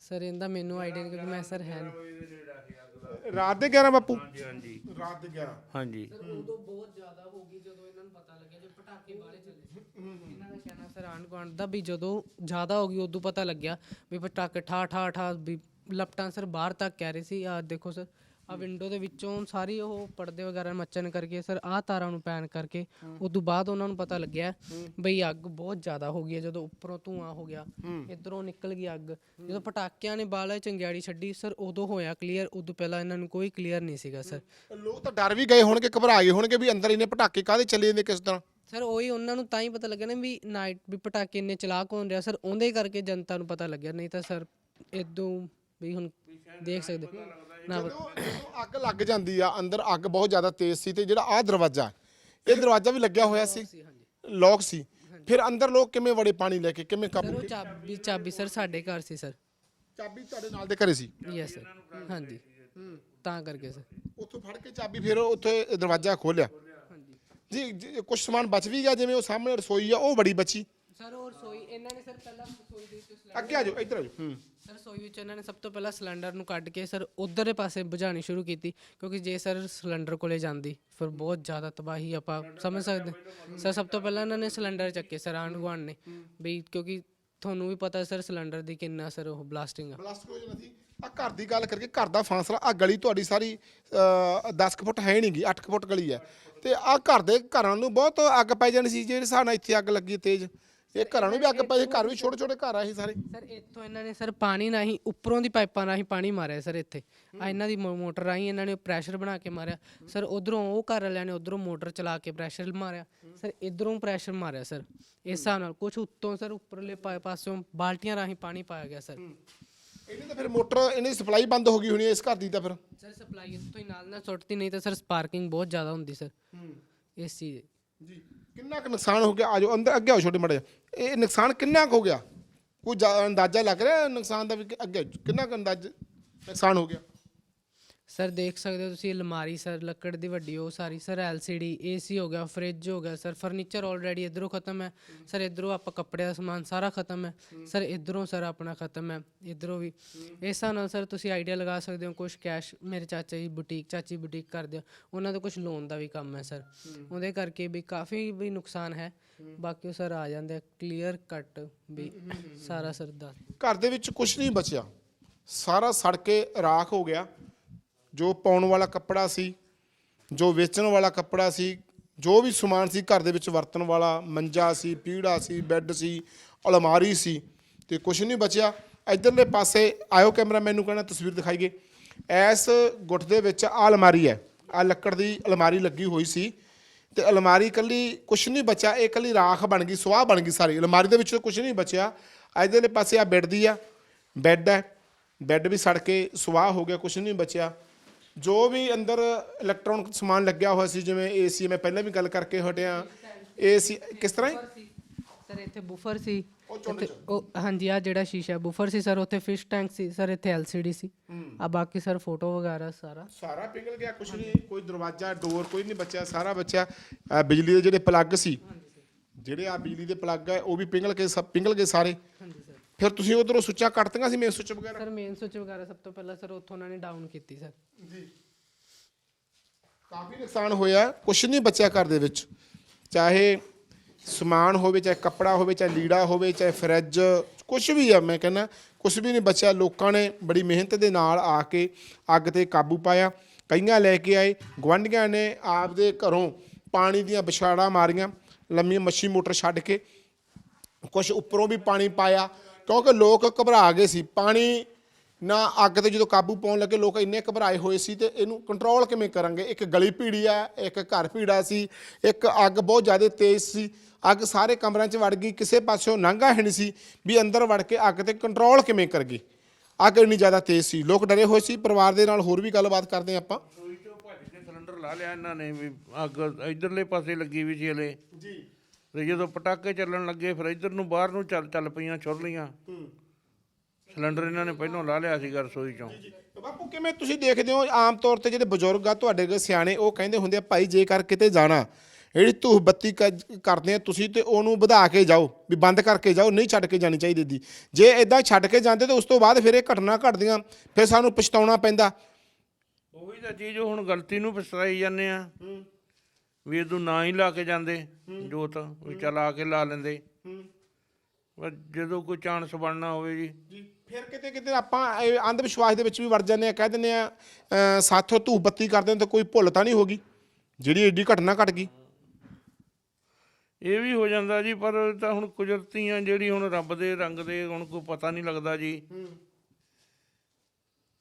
ਸਰ ਇਹਦਾ ਮੈਨੂੰ ਆਈਡੀਆ ਨਹੀਂ ਕਿਉਂਕਿ ਮੈਂ ਸਰ ਹੈ ਨਹੀਂ। ਰਾਤ ਦੇ 11 ਬਾਪੂ? ਹਾਂਜੀ ਹਾਂਜੀ। ਰਾਤ ਦੇ 11 ਹਾਂਜੀ। ਉਦੋਂ ਬਹੁਤ ਜ਼ਿਆਦਾ ਹੋ ਗਈ ਜਦੋਂ ਇਹਨਾਂ ਨੂੰ ਪਤਾ ਲੱਗਿਆ ਜਦ ਪਟਾਕੇ ਬਾਲੇ ਚੱਲੇ ਇਹਨਾਂ ਦਾ ਕਹਿਣਾ ਸਰ, ਆਂਢ ਗੁਆਂਢ ਦਾ ਵੀ ਜਦੋਂ ਜ਼ਿਆਦਾ ਹੋ ਗਈ, ਉਦੋਂ ਪਤਾ ਲੱਗਿਆ ਵੀ ਪਟਾਕੇ ਠਾ ਠਾ ਠਾ ਵੀ ਲਪਟਾਂ ਸਰ ਬਾਹਰ ਤੱਕ ਕਹਿ ਰਹੇ ਸੀ। ਆ ਦੇਖੋ ਸਰ ਆ ਵਿੰਡੋ ਦੇ ਵਿੱਚੋਂ ਸਾਰੀ ਉਹ ਪਰਦੇ ਵਗੈਰਾ ਮੱਚਣ ਕਰਕੇ ਸਰ, ਆਹ ਤਾਰਾਂ ਨੂੰ ਪੈਣ ਕਰਕੇ ਉਸ ਬਾਅਦ ਉਹਨਾਂ ਨੂੰ ਪਤਾ ਲੱਗਿਆ ਬਈ ਅੱਗ ਬਹੁਤ ਜ਼ਿਆਦਾ ਹੋ ਗਈ ਹੈ। ਜਦੋਂ ਉੱਪਰੋਂ ਧੂਆਂ ਹੋ ਗਿਆ, ਇਧਰੋਂ ਨਿਕਲ ਗਈ ਅੱਗ। ਜਦੋਂ ਪਟਾਕਿਆਂ ਨੇ ਬਾਲਾ ਚੰਗਿਆੜੀ ਛੱਡੀ ਸਰ, ਉਦੋਂ ਹੋਇਆ ਕਲੀਅਰ ਉਦੋਂ ਪਹਿਲਾਂ ਇਹਨਾਂ ਨੂੰ ਕੋਈ ਕਲੀਅਰ ਨਹੀਂ ਸੀਗਾ ਸਰ। ਲੋਕ ਤਾਂ ਡਰ ਵੀ ਗਏ ਹੋਣਗੇ, ਘਬਰਾ ਗਏ ਹੋਣਗੇ ਵੀ ਅੰਦਰ ਇਹਨੇ ਪਟਾਕੇ ਕਾਹਦੇ ਚੱਲੇ ਜਾਂਦੇ ਕਿਸ ਤਰ੍ਹਾਂ? ਸਰ ਉਹੀ ਉਹਨਾਂ ਨੂੰ ਤਾਂ ਹੀ ਪਤਾ ਲੱਗਿਆ ਨਾ ਵੀ ਨਾਈਟ ਵੀ ਪਟਾਕੇ ਇੰਨੇ ਚਲਾ ਕੌਣ ਰਿਹਾ ਸਰ ਉਹਦੇ ਕਰਕੇ ਜਨਤਾ ਨੂੰ ਪਤਾ ਲੱਗਿਆ। ਨਹੀਂ ਤਾਂ ਸਰ ਇਦੋਂ ਵੀ ਹੁਣ ਦੇਖ ਸਕਦੇ। ਨਾ ਜਦੋਂ ਜਦੋਂ ਅੱਗ ਲੱਗ ਜਾਂਦੀ ਆ ਅੰਦਰ ਅੱਗ ਬਹੁਤ ਜ਼ਿਆਦਾ ਤੇਜ਼ ਸੀ ਤੇ ਜਿਹੜਾ ਆਹ ਦਰਵਾਜ਼ਾ ਇਹ ਦਰਵਾਜ਼ਾ ਵੀ ਲੱਗਿਆ ਹੋਇਆ ਸੀ। ਲੌਕ ਸੀ ਫਿਰ ਅੰਦਰ ਲੋਕ ਕਿਵੇਂ ਵੜੇ ਪਾਣੀ ਲੈ ਕੇ? ਕਿਵੇਂ ਸਰ ਕਾਬੂ ਉਹ ਚਾਬੀ ਚਾਬੀ ਸਰ ਸਾਡੇ ਘਰ ਸੀ ਸਰ। ਚਾਬੀ ਤੁਹਾਡੇ ਨਾਲ ਦੇ ਘਰੇ ਸੀ? ਯੈਸ ਸਰ ਹਾਂਜੀ। ਤਾਂ ਕਰਕੇ ਸਰ। ਉੱਥੋਂ ਫੜ ਕੇ ਚਾਬੀ ਫਿਰ ਉੱਥੇ ਦਰਵਾਜ਼ਾ ਖੋਲਿਆ ਜੀ ਕੁਝ ਸਮਾਨ ਬਚ ਵੀ ਗਿਆ ਜਿਵੇਂ ਉਹ ਸਾਹਮਣੇ ਰਸੋਈ ਆ ਉਹ ਬੜੀ ਬਚੀ। ਸਰ ਉਹ ਰਸੋਈ ਇਹਨਾਂ ਨੇ ਸਰ ਪਹਿਲਾਂ ਰਸੋਈ ਦੇ ਵਿੱਚ ਅੱਗੇ ਆ ਜਾਓ ਇੱਧਰ ਆ ਜਾਓ। ਹੂੰ। ਸਰ ਰਸੋਈ ਵਿੱਚ ਇਹਨਾਂ ਨੇ ਸਭ ਤੋਂ ਪਹਿਲਾਂ ਸਿਲੰਡਰ ਨੂੰ ਕੱਢ ਕੇ ਸਰ ਉਧਰਲੇ ਪਾਸੇ ਬੁਝਾਉਣੀ ਸ਼ੁਰੂ ਕੀਤੀ ਕਿਉਂਕਿ ਜੇ ਸਰ ਸਿਲੰਡਰ ਕੋਲੇ ਜਾਂਦੀ ਫਿਰ ਬਹੁਤ ਜ਼ਿਆਦਾ ਤਬਾਹੀ ਆਪਾਂ ਸਮਝ ਸਕਦੇ। ਸਰ ਸਭ ਤੋਂ ਪਹਿਲਾਂ ਇਹਨਾਂ ਨੇ ਸਿਲੰਡਰ ਚੱਕੇ ਸਰ ਆਂਢ ਗੁਆਂਢ ਨੇ ਵੀ ਕਿਉਂਕਿ ਤੁਹਾਨੂੰ ਵੀ ਪਤਾ ਸਰ ਸਿਲੰਡਰ ਦੀ ਕਿੰਨਾ ਸਰ ਉਹ ਬਲਾਸਟਿੰਗ ਆ। ਬਲਾਸਟ ਹੋ ਜਾਣਾ ਸੀ। ਆ ਘਰ ਦੀ ਗੱਲ ਕਰਕੇ ਘਰ ਦਾ ਫਾਸਲਾ ਆ ਗਲੀ ਤੁਹਾਡੀ ਸਾਰੀ 10 ਕੁ ਫੁੱਟ ਹੈ ਨਹੀਂਗੀ 8 ਕੁ ਫੁੱਟ ਗਲੀ ਹੈ। ਤੇ ਆ ਘਰ ਦੇ ਘਰਾਂ ਨੂੰ ਬਹੁਤ ਅੱਗ ਪੈ ਜਾਣੀ ਸੀ, ਜਿਹੜੇ ਹਿਸਾਬ ਨਾਲ ਇੱਥੇ ਅੱਗ ਲੱਗੀ ਤੇਜ਼। ਇਹ ਘਰਾਂ ਨੂੰ ਵੀ ਅੱਗ ਪਈ ਘਰ ਵੀ ਛੋਟੇ ਛੋਟੇ ਘਰ ਆ ਇਹ ਸਾਰੇ। ਸਰ, ਇੱਥੋਂ ਇਹਨਾਂ ਨੇ ਸਰ ਪਾਣੀ ਰਾਹੀਂ ਉੱਪਰੋਂ ਦੀ ਪਾਈਪਾਂ ਰਾਹੀਂ ਪਾਣੀ ਮਾਰਿਆ ਸਰ ਇੱਥੇ। ਆ ਇਹਨਾਂ ਦੀ ਮੋ- ਮੋਟਰ ਰਾਹੀਂ ਇਹਨਾਂ ਨੇ ਪ੍ਰੈਸ਼ਰ ਬਣਾ ਕੇ ਮਾਰਿਆ। ਸਰ ਉਧਰੋਂ ਉਹ ਘਰ ਵਾਲਿਆਂ ਨੇ ਉਧਰੋਂ ਮੋਟਰ ਚਲਾ ਕੇ ਪ੍ਰੈਸ਼ਰ ਮਾਰਿਆ। ਸਰ ਇਧਰੋਂ ਪ੍ਰੈਸ਼ਰ ਮਾਰਿਆ ਸਰ। ਇਸ ਹਿਸਾਬ ਨਾਲ ਕੁਝ ਉੱਤੋਂ ਸਰ ਉੱਪਰਲੇ ਪਾ- ਪਾਸਿਓਂ ਬਾਲਟੀਆਂ ਰਾਹੀਂ ਪਾਣੀ ਪਾਇਆ ਗਿਆ ਸਰ। ਇਹਨੇ ਤਾਂ ਫਿਰ ਮੋਟਰ ਇਹਨੇ ਸਪਲਾਈ ਬੰਦ ਹੋ ਗਈ ਹੋਣੀ ਹੈ ਇਸ ਘਰ ਦੀ ਤਾਂ ਫਿਰ। ਸਰ ਸਪਲਾਈ ਇੱਥੋਂ ਹੀ ਨਾਲ ਨਾਲ ਸੁੱਟਦੀ ਨਹੀਂ ਤਾਂ ਸਰ ਸਪਾਰਕਿੰਗ ਬਹੁਤ ਜ਼ਿਆਦਾ ਹੁੰਦੀ ਸਰ। ਇਸ ਚੀਜ਼ ਜੀ ਕਿੰਨਾ ਕੁ ਨੁਕਸਾਨ ਹੋ ਗਿਆ? ਆਜੋ ਅੰਦਰ ਅੱਗੇ ਆਓ ਛੋਟੇ ਮੜੇ ਇਹ ਨੁਕਸਾਨ ਕਿੰਨਾ ਕੁ ਹੋ ਗਿਆ? ਕੋਈ ਜਾ- ਅੰਦਾਜ਼ਾ ਲੱਗ ਰਿਹਾ ਨੁਕਸਾਨ ਦਾ ਵੀ ਕਿ ਅੱਗੇ ਕਿੰਨਾ ਕੁ ਅੰਦਾਜ਼ ਨੁਕਸਾਨ ਹੋ ਗਿਆ? ਸਰ ਦੇਖ ਸਕਦੇ ਹੋ ਤੁਸੀਂ ਅਲਮਾਰੀ ਸਰ ਲੱਕੜ ਦੀ ਵੱਡੀ, ਉਹ ਸਾਰੀ ਸਰ ਐਲਸੀਡੀ ਏਸੀ ਹੋ ਗਿਆ ਫ੍ਰਿਜ ਹੋ ਗਿਆ ਸਰ ਫਰਨੀਚਰ ਆਲਰੇਡੀ ਇਧਰੋਂ ਖਤਮ ਹੈ। ਸਰ ਇਧਰੋਂ ਆਪਾਂ ਕੱਪੜੇ ਦਾ ਸਮਾਨ ਸਾਰਾ ਖਤਮ ਹੈ। ਸਰ ਇਧਰੋਂ ਸਰ ਆਪਣਾ ਖਤਮ ਹੈ, ਇਧਰੋਂ ਵੀ। ਇਸ ਹਿਸਾਬ ਨਾਲ ਸਰ ਤੁਸੀਂ ਆਈਡੀਆ ਲਗਾ ਸਕਦੇ ਹੋ ਕੁਝ ਕੈਸ਼ ਮੇਰੇ ਚਾਚਾ ਜੀ ਬੁਟੀਕ ਚਾਚੀ ਬੁਟੀਕ ਕਰਦੇ ਆ ਉਹਨਾਂ ਦਾ ਕੁਝ ਲੋਨ ਦਾ ਵੀ ਕੰਮ ਹੈ ਸਰ ਉਹਦੇ ਕਰਕੇ ਵੀ ਕਾਫੀ ਵੀ ਨੁਕਸਾਨ ਹੈ। ਬਾਕੀ ਉਹ ਸਰ ਆ ਜਾਂਦੇ ਕਲੀਅਰ ਕੱਟ ਵੀ। ਸਾਰਾ ਸਰ ਦਾ ਘਰ ਦੇ ਵਿੱਚ ਕੁਝ ਨਹੀਂ ਬਚਿਆ। ਸਾਰਾ ਸੜ ਕੇ ਰਾਖ ਹੋ ਗਿਆ। ਜੋ ਪਾਉਣ ਵਾਲਾ ਕੱਪੜਾ ਸੀ, ਜੋ ਵੇਚਣ ਵਾਲਾ ਕੱਪੜਾ ਸੀ, ਜੋ ਵੀ ਸਮਾਨ ਸੀ ਘਰ ਦੇ ਵਿੱਚ ਵਰਤਣ ਵਾਲਾ, ਮੰਜਾ ਸੀ, ਪੀੜਾ ਸੀ, ਬੈੱਡ ਸੀ, ਅਲਮਾਰੀ ਸੀ ਤੇ ਕੁਝ ਨਹੀਂ ਬਚਿਆ। ਇਧਰਲੇ ਪਾਸੇ ਆਇਓ ਕੈਮਰਾ ਮੈਨੂੰ ਕਹਿਣਾ ਤਸਵੀਰ ਦਿਖਾਈਏ। ਐਸ ਗੁੱਟ ਦੇ ਵਿੱਚ ਆਹ ਅਲਮਾਰੀ ਹੈ। ਆ ਲੱਕੜ ਦੀ ਅਲਮਾਰੀ ਲੱਗੀ ਹੋਈ ਸੀ ਤੇ ਅਲਮਾਰੀ ਇਕੱਲੀ ਕੁਛ ਨਹੀਂ ਬਚਿਆ, ਇਹ ਇਕੱਲੀ ਰਾਖ ਬਣ ਗਈ ਸੁਆਹ ਬਣ ਗਈ ਸਾਰੀ। ਅਲਮਾਰੀ ਦੇ ਵਿੱਚ ਕੁਛ ਨਹੀਂ ਬਚਿਆ। ਇਧਰਲੇ ਪਾਸੇ ਆ ਬੈੱਡ ਦੀ ਆ, ਬੈੱਡ ਹੈ। ਬੈੱਡ ਵੀ ਸੜ ਕੇ ਸੁਆਹ ਹੋ ਗਿਆ, ਕੁਛ ਨਹੀਂ ਬਚਿਆ। ਜੋ ਵੀ ਅੰਦਰ ਇਲੈਕਟ੍ਰੋਨਿਕ ਸਮਾਨ ਲੱਗਿਆ ਹੋਇਆ ਸੀ ਜਿਵੇਂ ਏਸੀ ਮੈਂ ਪਹਿਲਾਂ ਵੀ ਗੱਲ ਕਰਕੇ ਹਟਿਆ। ਏਸੀ ਕਿਸ ਤਰ੍ਹਾਂ ਸਰ ਇੱਥੇ ਬੂਫਰ ਸੀ। ਇੱਥੇ ਉਹ ਹਾਂਜੀ ਆ ਜਿਹੜਾ ਸ਼ੀਸ਼ਾ ਬੂਫਰ ਸੀ ਸਰ ਉੱਥੇ ਫਿਸ਼ ਟੈਂਕ ਸੀ। ਸਰ ਇੱਥੇ ਐਲਸੀਡੀ ਸੀ। ਆ ਬਾਕੀ ਸਰ ਫੋਟੋ ਵਗੈਰਾ ਸਾਰਾ। ਸਾਰਾ ਪਿਘਲ ਗਿਆ ਕੁਛ ਨਹੀਂ ਕੋਈ ਦਰਵਾਜ਼ਾ ਡੋਰ ਕੋਈ ਨਹੀਂ ਬਚਿਆ ਸਾਰਾ ਬਚਿਆ। ਆਹ ਬਿਜਲੀ ਦੇ ਜਿਹੜੇ ਪਲੱਗ ਸੀ ਜਿਹੜੇ ਆ ਬਿਜਲੀ ਦੇ ਪਲੱਗ ਹੈ ਉਹ ਵੀ ਪਿਘਲ ਕੇ ਸਭ ਪਿਘਲ ਗਏ ਸਾਰੇ। ਹਾਂਜੀ ਸਰ। ਫਿਰ ਤੁਸੀਂ ਉਧਰੋਂ ਸੁੱਚਾਂ ਕੱਟਤੀਆਂ ਸੀ ਮੇਨ ਸੁੱਚ ਵਗੈਰਾ? ਸਰ ਮੇਨ ਸੁੱਚ ਵਗੈਰਾ ਸਭ ਤੋਂ ਪਹਿਲਾਂ ਸਰ ਉੱਥੋਂ ਉਹਨਾਂ ਨੇ ਡਾਊਨ ਕੀਤੀ ਸਰ ਕਾਫੀ ਨੁਕਸਾਨ ਹੋਇਆ ਕੁਛ ਨਹੀਂ ਬਚਿਆ ਘਰ ਦੇ ਵਿੱਚ। ਚਾਹੇ ਸਮਾਨ ਹੋਵੇ ਚਾਹੇ ਕੱਪੜਾ ਹੋਵੇ ਚਾਹੇ ਲੀੜਾ ਹੋਵੇ ਚਾਹੇ ਫਰਿੱਜ ਕੁਛ ਵੀ ਆ ਮੈਂ ਕਹਿੰਦਾ ਕੁਛ ਵੀ ਨਹੀਂ ਬਚਿਆ। ਲੋਕਾਂ ਨੇ ਬੜੀ ਮਿਹਨਤ ਦੇ ਨਾਲ ਆ ਕੇ ਅੱਗ ਤੇ ਕਾਬੂ ਪਾਇਆ। ਕਈਆਂ ਲੈ ਕੇ ਆਏ ਗਵਾਂਢੀਆਂ ਨੇ ਆਪਦੇ ਘਰੋਂ ਪਾਣੀ ਦੀਆਂ ਵਿਛਾੜਾਂ ਮਾਰੀਆਂ ਲੰਮੀਆਂ ਮੱਛੀ ਮੋਟਰ ਛੱਡ ਕੇ। ਕੁਝ ਉੱਪਰੋਂ ਵੀ ਪਾਣੀ ਪਾਇਆ ਕਿਉਂਕਿ ਲੋਕ ਘਬਰਾ ਗਏ ਸੀ। ਪਾਣੀ ਨਾ ਅੱਗ ਤੇ ਜਦੋਂ ਕਾਬੂ ਪਾਉਣ ਲੱਗੇ ਲੋਕ ਇੰਨੇ ਘਬਰਾਏ ਹੋਏ ਸੀ ਤੇ ਇਹਨੂੰ ਕੰਟਰੋਲ ਕਿਵੇਂ ਕਰਾਂਗੇ? ਇੱਕ ਗਲੀ ਭੀੜੀ ਆ ਇੱਕ ਘਰ ਭੀੜਾ ਸੀ ਇੱਕ ਅੱਗ ਬਹੁਤ ਜ਼ਿਆਦਾ ਤੇਜ਼ ਸੀ। ਅੱਗ ਸਾਰੇ ਕਮਰਿਆਂ 'ਚ ਵੜ ਗਈ ਕਿਸੇ ਪਾਸਿਓਂ ਲੰਘਾ ਹੈ ਨਹੀਂ ਸੀ ਵੀ ਅੰਦਰ ਵੜ ਕੇ ਅੱਗ ਤੇ ਕੰਟਰੋਲ ਕਿਵੇਂ ਕਰਗੇ। ਅੱਗ ਇੰਨੀ ਜ਼ਿਆਦਾ ਤੇਜ਼ ਸੀ। ਲੋਕ ਡਰੇ ਹੋਏ ਸੀ। ਪਰਿਵਾਰ ਦੇ ਨਾਲ ਹੋਰ ਵੀ ਗੱਲਬਾਤ ਕਰਦੇ ਆਪਾਂ। ਸਿਲੰਡਰ ਲਾ ਲਿਆ ਇਹਨਾਂ ਨੇ ਵੀ। ਅੱਗ ਇਧਰਲੇ ਪਾਸੇ ਲੱਗੀ ਵੀ ਸੀ ਹਲੇ। ਜੀ। ਤੇ ਜਦੋਂ ਪਟਾਕੇ ਚੱਲਣ ਲੱਗੇ ਫਿਰ ਇਧਰ ਨੂੰ ਬਾਹਰ ਨੂੰ ਚੱਲ ਚੱਲ ਪਈਆਂ ਛੁਰਲੀਆਂ। ਸਿਲੰਡਰ ਇਹਨਾਂ ਨੇ ਪਹਿਲਾਂ ਲਾ ਲਿਆ ਸੀਗਾ ਰਸੋਈ ਚੋਂ। ਬਾਪੂ ਕਿਵੇਂ ਤੁਸੀਂ ਦੇਖਦੇ ਹੋ ਆਮ ਤੌਰ ਤੇ ਜਿਹੜੇ ਬਜ਼ੁਰਗ ਆ ਤੁਹਾਡੇ ਕੋਲ ਸਿਆਣੇ ਉਹ ਕਹਿੰਦੇ ਹੁੰਦੇ ਆ ਭਾਈ ਜੇਕਰ ਕਿਤੇ ਜਾਣਾ ਜਿਹੜੀ ਧੂਫ ਬੱਤੀ ਕ- ਕਰਦੇ ਆ ਤੁਸੀਂ ਤੇ ਉਹਨੂੰ ਵਧਾ ਕੇ ਜਾਓ ਵੀ ਬੰਦ ਕਰਕੇ ਜਾਓ ਨਹੀਂ ਛੱਡ ਕੇ ਜਾਣੀ ਚਾਹੀਦੀ ਦੀ ਜੇ ਇਦਾਂ ਛੱਡ ਕੇ ਜਾਂਦੇ ਤਾਂ ਉਸ ਤੋਂ ਬਾਅਦ ਫਿਰ ਇਹ ਘਟਨਾ ਘਟਦੀਆਂ ਫਿਰ ਸਾਨੂੰ ਪਛਤਾਉਣਾ ਪੈਂਦਾ। ਉਹੀ ਤਾਂ ਚੀਜ਼ ਹੁਣ ਗਲਤੀ ਨੂੰ ਪਛਤਾਈ ਜਾਂਦੇ ਆ। ਵੀ ਇਦੋਂ ਨਾ ਹੀ ਲਾ ਕੇ ਜਾਂਦੇ ਜੋਤ ਵੀ ਚੱਲ ਆ ਕੇ ਲਾ ਲੈਂਦੇ। ਪਰ ਜਦੋਂ ਕੋਈ ਚਾਂਸ ਬਣਨਾ ਹੋਵੇ ਜੀ। ਜੀ ਫਿਰ ਕਿਤੇ ਕਿਤੇ ਆਪਾਂ ਇਹ ਅੰਧ ਵਿਸ਼ਵਾਸ ਦੇ ਵਿੱਚ ਵੀ ਵੜ ਜਾਂਦੇ ਆ ਕਹਿ ਦਿੰਦੇ ਆ ਸਾਥੋਂ ਧੂਪ ਬੱਤੀ ਕਰਦੇ ਤਾਂ ਕੋਈ ਭੁੱਲ ਤਾਂ ਨਹੀਂ ਹੋਗੀ ਜਿਹੜੀ ਏਡੀ ਘਟਨਾ ਘਟ ਗਈ। ਇਹ ਵੀ ਹੋ ਜਾਂਦਾ ਜੀ ਪਰ ਤਾਂ ਹੁਣ ਕੁਦਰਤੀ ਆ ਜਿਹੜੀ ਹੁਣ ਰੱਬ ਦੇ ਰੰਗ ਦੇ ਹੁਣ ਕੋਈ ਪਤਾ ਨਹੀਂ ਲੱਗਦਾ ਜੀ।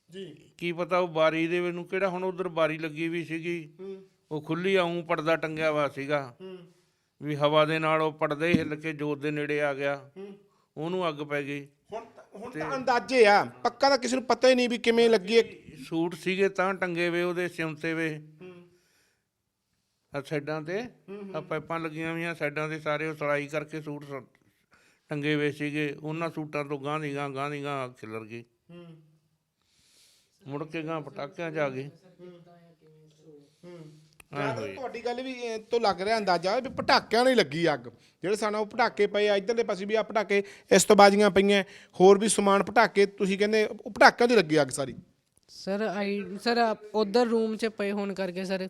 ਜੀ। ਕੀ ਪਤਾ ਉਹ ਬਾਰੀ ਦੇ ਮੈਨੂੰ ਕਿਹੜਾ ਹੁਣ ਉਧਰ ਬਾਰੀ ਲੱਗੀ ਵੀ ਸੀਗੀ। ਉਹ ਖੁੱਲੀ ਆਉਂ ਪਰਦਾ ਟੰਗਿਆ ਵਾ ਸੀਗਾ। ਵੀ ਹਵਾ ਦੇ ਨਾਲ ਉਹ ਪਰਦਾ ਹੀ ਹਿੱਲ ਕੇ ਜੋਤ ਦੇ ਨੇੜੇ ਆ ਗਿਆ। ਉਹਨੂੰ ਅੱਗ ਪੈ ਗਈ। ਹੁਣ ਹੁਣ ਤਾਂ ਅੰਦਾਜ਼ੇ ਆ। ਪੱਕਾ ਤਾਂ ਕਿਸੇ ਨੂੰ ਪਤਾ ਹੀ ਨਹੀਂ ਵੀ ਕਿਵੇਂ ਲੱਗੀ ਹੈ ਸੂਟ ਸੀਗੇ ਤਾਂ ਟੰਗੇ ਵੇ ਉਹਦੇ ਸਿਮਤੇ ਵੇ। ਆ ਸਾਈਡਾਂ ਤੇ ਆ ਪਾਈਪਾਂ ਲੱਗੀਆਂ ਹੋਈਆਂ ਸਾਈਡਾਂ ਤੇ ਸਾਰੇ ਉਹ ਸਲਾਈ ਕਰਕੇ ਸੂਟ ਸ- ਟੰਗੇ ਵੇ ਸੀਗੇ। ਉਹਨਾਂ ਸੂਟਾਂ ਤੋਂ ਗਾਂ ਦੀ ਗਾਂ ਗਾਂ ਦੀ ਗਾਂ ਅੱਗ ਖਿਲਰ ਗਈ। ਮੁੜ ਕੇ ਗਾਂ ਪਟਾਕਿਆਂ 'ਚ ਆ ਗਏ ਜ਼ਿਆਦਾ ਤੁਹਾਡੀ ਗੱਲ ਵੀ ਇਹ ਤੋਂ ਲੱਗ ਰਿਹਾ ਅੰਦਾਜ਼ਾ ਵੀ ਪਟਾਕਿਆਂ ਨਾਲ ਹੀ ਲੱਗੀ ਅੱਗ। ਜਿਹੜੇ ਸਾਨੂੰ ਉਹ ਪਟਾਕੇ ਪਏ ਆ ਇਧਰਲੇ ਪਾਸੇ ਵੀ ਆ ਪਟਾਕੇ ਇਸ ਤੋਂ ਬਾਜੀਆਂ ਪਈਆਂ। ਹੋਰ ਵੀ ਸਮਾਨ ਪਟਾਕੇ ਤੁਸੀਂ ਕਹਿੰਦੇ ਉਹ ਪਟਾਕਿਆਂ ਦੀ ਲੱਗੀ ਅੱਗ ਸਾਰੀ। ਸਰ ਆਈ ਸਰ ਉਧਰ ਰੂਮ 'ਚ ਪਏ ਹੋਣ ਕਰਕੇ ਸਰ।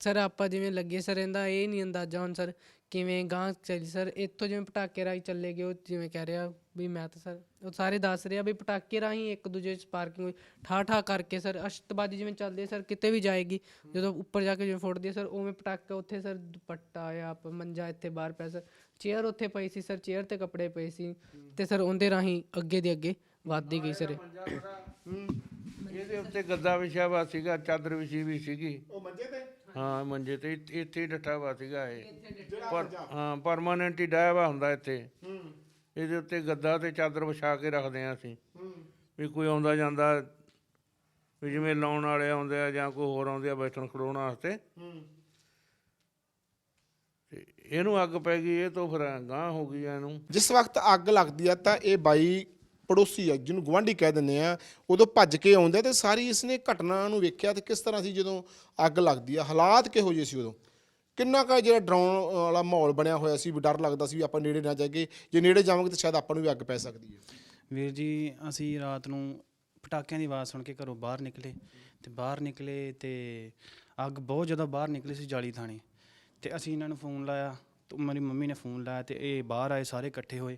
ਸਰ ਆਪਾਂ ਜਿਵੇਂ ਲੱਗੇ ਸਰ ਇਹਦਾ ਇਹ ਨਹੀਂ ਅੰਦਾਜ਼ਾ ਹੁਣ ਸਰ ਕਿਵੇਂ ਗਾਂ ਚੱਲੀ। ਸਰ ਇੱਥੋਂ ਜਿਵੇਂ ਪਟਾਕੇ ਰਾਹੀਂ ਚੱਲੇ ਗਏ ਉਹ ਜਿਵੇਂ ਕਹਿ ਰਿਹਾ ਵੀ ਮੈਂ ਤਾਂ ਸਰ ਉਹ ਸਾਰੇ ਦੱਸ ਰਿਹਾ ਵੀ ਪਟਾਕੇ ਰਾਹੀਂ ਇੱਕ ਦੂਜੇ 'ਚ ਪਾਰਕਿੰਗ ਠਾ ਠਾ ਕਰਕੇ ਸਰ ਅਸ਼ਤਬਾਜੀ ਜਿਵੇਂ ਚੱਲਦੀ ਹੈ ਸਰ ਕਿਤੇ ਵੀ ਜਾਏਗੀ ਜਦੋਂ ਉੱਪਰ ਜਾ ਕੇ ਜਿਵੇਂ ਫੁੱਟਦੀ ਹੈ ਸਰ ਉਵੇਂ ਪਟਾਕਾ ਉੱਥੇ ਸਰ ਦੁਪੱਟਾ ਆ ਮੰਜਾ ਇੱਥੇ ਬਾਹਰ ਪਿਆ ਸਰ। ਚੇਅਰ ਉੱਥੇ ਪਈ ਸੀ ਸਰ ਚੇਅਰ ਤੇ ਕੱਪੜੇ ਪਏ ਸੀ ਤੇ ਸਰ ਉਹਦੇ ਰਾਹੀਂ ਅੱਗੇ ਦੇ ਅੱਗੇ ਵੱਧਦੀ ਗਈ ਸਰ ਇਹ। ਇਹਦੇ ਉੱਤੇ ਗੱਦਾ ਵਿਛਿਆ ਵਾ ਸੀਗਾ ਚਾਦਰ ਵਿਛੀ ਵੀ ਸੀਗੀ। ਉਹ ਮੰਜੇ ਤੇ? ਹਾਂ ਮੰਜੇ ਤੇ ਇੱਥੇ- ਹੀ ਡੱਠਾ ਵਾ ਸੀਗਾ ਇਹ। ਪਰ ਹਾਂ ਪਰਮਾਨੈਂਟ ਹੀ ਡਾਇਆ ਵਾ ਹੁੰਦਾ ਇੱਥੇ। ਇਹਦੇ ਉੱਤੇ ਗੱਦਾ ਤੇ ਚਾਦਰ ਵਿਛਾ ਕੇ ਰੱਖਦੇ ਆ ਅਸੀਂ। ਵੀ ਕੋਈ ਆਉਂਦਾ ਜਾਂਦਾ ਵੀ ਜਿਵੇਂ ਲਾਉਣ ਵਾਲੇ ਆਉਂਦੇ ਆ ਜਾਂ ਕੋਈ ਹੋਰ ਆਉਂਦੇ ਆ ਬੈਠਣ ਖੜੋਣ ਵਾਸਤੇ। ਤੇ ਇਹਨੂੰ ਅੱਗ ਪੈ ਗਈ ਇਹ ਤੋਂ ਫਿਰ ਗਾਂ ਹੋ ਗਈ ਆ ਇਹਨੂੰ। ਜਿਸ ਵਕਤ ਅੱਗ ਲੱਗਦੀ ਆ ਤਾਂ ਇਹ ਬਾਈ ਪੜੋਸੀ ਆ ਜਿਹਨੂੰ ਗਵਾਂਢੀ ਕਹਿ ਦਿੰਦੇ ਆ ਉਦੋਂ ਭੱਜ ਕੇ ਆਉਂਦਾ ਤੇ ਸਾਰੀ ਇਸਨੇ ਘਟਨਾ ਨੂੰ ਵੇਖਿਆ ਤੇ ਕਿਸ ਤਰ੍ਹਾਂ ਸੀ ਜਦੋਂ ਅੱਗ ਲੱਗਦੀ ਆ? ਹਾਲਾਤ ਕਿਹੋ ਜਿਹੇ ਸੀ ਉਦੋਂ? ਕਿੰਨਾ ਕਾ ਜਿਹੜਾ ਡਰਾਉਣ ਵਾਲਾ ਮਾਹੌਲ ਬਣਿਆ ਹੋਇਆ ਸੀ ਵੀ ਡਰ ਲੱਗਦਾ ਸੀ ਵੀ ਆਪਾਂ ਨੇੜੇ ਨਾ ਜਾਈਏ ਜੇ ਨੇੜੇ ਜਾਵਾਂਗੇ ਤਾਂ ਸ਼ਾਇਦ ਆਪਾਂ ਨੂੰ ਵੀ ਅੱਗ ਪੈ ਸਕਦੀ ਹੈ। ਵੀਰ ਜੀ ਅਸੀਂ ਰਾਤ ਨੂੰ ਪਟਾਕਿਆਂ ਦੀ ਆਵਾਜ਼ ਸੁਣ ਕੇ ਘਰੋਂ ਬਾਹਰ ਨਿਕਲੇ ਤੇ ਬਾਹਰ ਨਿਕਲੇ ਤੇ ਅੱਗ ਬਹੁਤ ਜ਼ਿਆਦਾ ਬਾਹਰ ਨਿਕਲੀ ਸੀ ਜਾਲੀ ਥਾਣੇ ਤੇ ਅਸੀਂ ਇਹਨਾਂ ਨੂੰ ਫੋਨ ਲਾਇਆ ਤੇ ਮੇਰੀ ਮੰਮੀ ਨੇ ਫੋਨ ਲਾਇਆ ਤੇ ਇਹ ਬਾਹਰ ਆਏ ਸਾਰੇ ਇਕੱਠੇ ਹੋਏ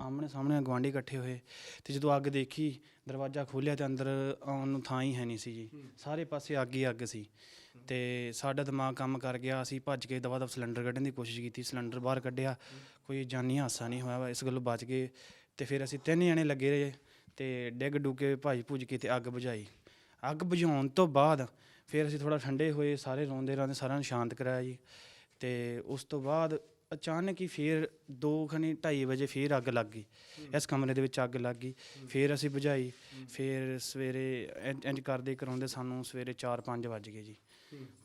ਆਮਣੇ ਸਾਹਮਣੇ ਗਵਾਂਢੀ ਇਕੱਠੇ ਹੋਏ ਤੇ ਜਦੋਂ ਅੱਗ ਦੇਖੀ ਦਰਵਾਜ਼ਾ ਖੋਲ੍ਹਿਆ ਤੇ ਅੰਦਰ ਆਉਣ ਨੂੰ ਥਾਂ ਹੀ ਹੈ ਨਹੀਂ ਸੀ ਜੀ। ਸਾਰੇ ਪਾਸੇ ਅੱਗ ਹੀ ਅੱਗ ਸੀ। ਤੇ ਸਾਡਾ ਦਿਮਾਗ ਕੰਮ ਕਰ ਗਿਆ ਅਸੀਂ ਭੱਜ ਕੇ ਦਵਾ ਦਵ ਸਿਲੰਡਰ ਕੱਢਣ ਦੀ ਕੋਸ਼ਿਸ਼ ਕੀਤੀ ਸਿਲੰਡਰ ਬਾਹਰ ਕੱਢਿਆ ਕੋਈ ਜਾਨੀ ਹਾਸਾ ਨਹੀਂ ਹੋਇਆ ਵਾ, ਇਸ ਗੱਲੋਂ ਬਚ ਗਏ ਤੇ ਫਿਰ ਅਸੀਂ ਤਿੰਨ ਜਣੇ ਲੱਗੇ ਰਹੇ ਤੇ ਡਿੱਗ ਡੁੱਗ ਭਾਜ ਭੁੱਜ ਕੇ ਤੇ ਅੱਗ ਬੁਝਾਈ। ਅੱਗ ਬੁਝਾਉਣ ਤੋਂ ਬਾਅਦ ਫਿਰ ਅਸੀਂ ਥੋੜਾ ਠੰਡੇ ਹੋਏ ਸਾਰੇ ਰੋਂਦੇ ਰਾਂਦੇ ਸਾਰਿਆਂ ਨੂੰ ਸ਼ਾਂਤ ਕਰਾਇਆ ਜੀ ਤੇ ਉਸ ਤੋਂ ਬਾਅਦ ਅਚਾਨਕ ਹੀ ਫਿਰ 2 ਖਣੀ 2:30 ਵਜੇ ਫਿਰ ਅੱਗ ਲੱਗ ਗਈ। ਇਸ ਕਮਰੇ ਦੇ ਵਿੱਚ ਅੱਗ ਲੱਗ ਗਈ ਫਿਰ ਅਸੀਂ ਬੁਝਾਈ ਫਿਰ ਸਵੇਰੇ ਇੰਜ- ਇੰਜ ਕਰਦੇ ਕਰਾਉਂਦੇ ਸਾਨੂੰ ਸਵੇਰੇ 4-5 ਵੱਜ ਗਏ ਜੀ।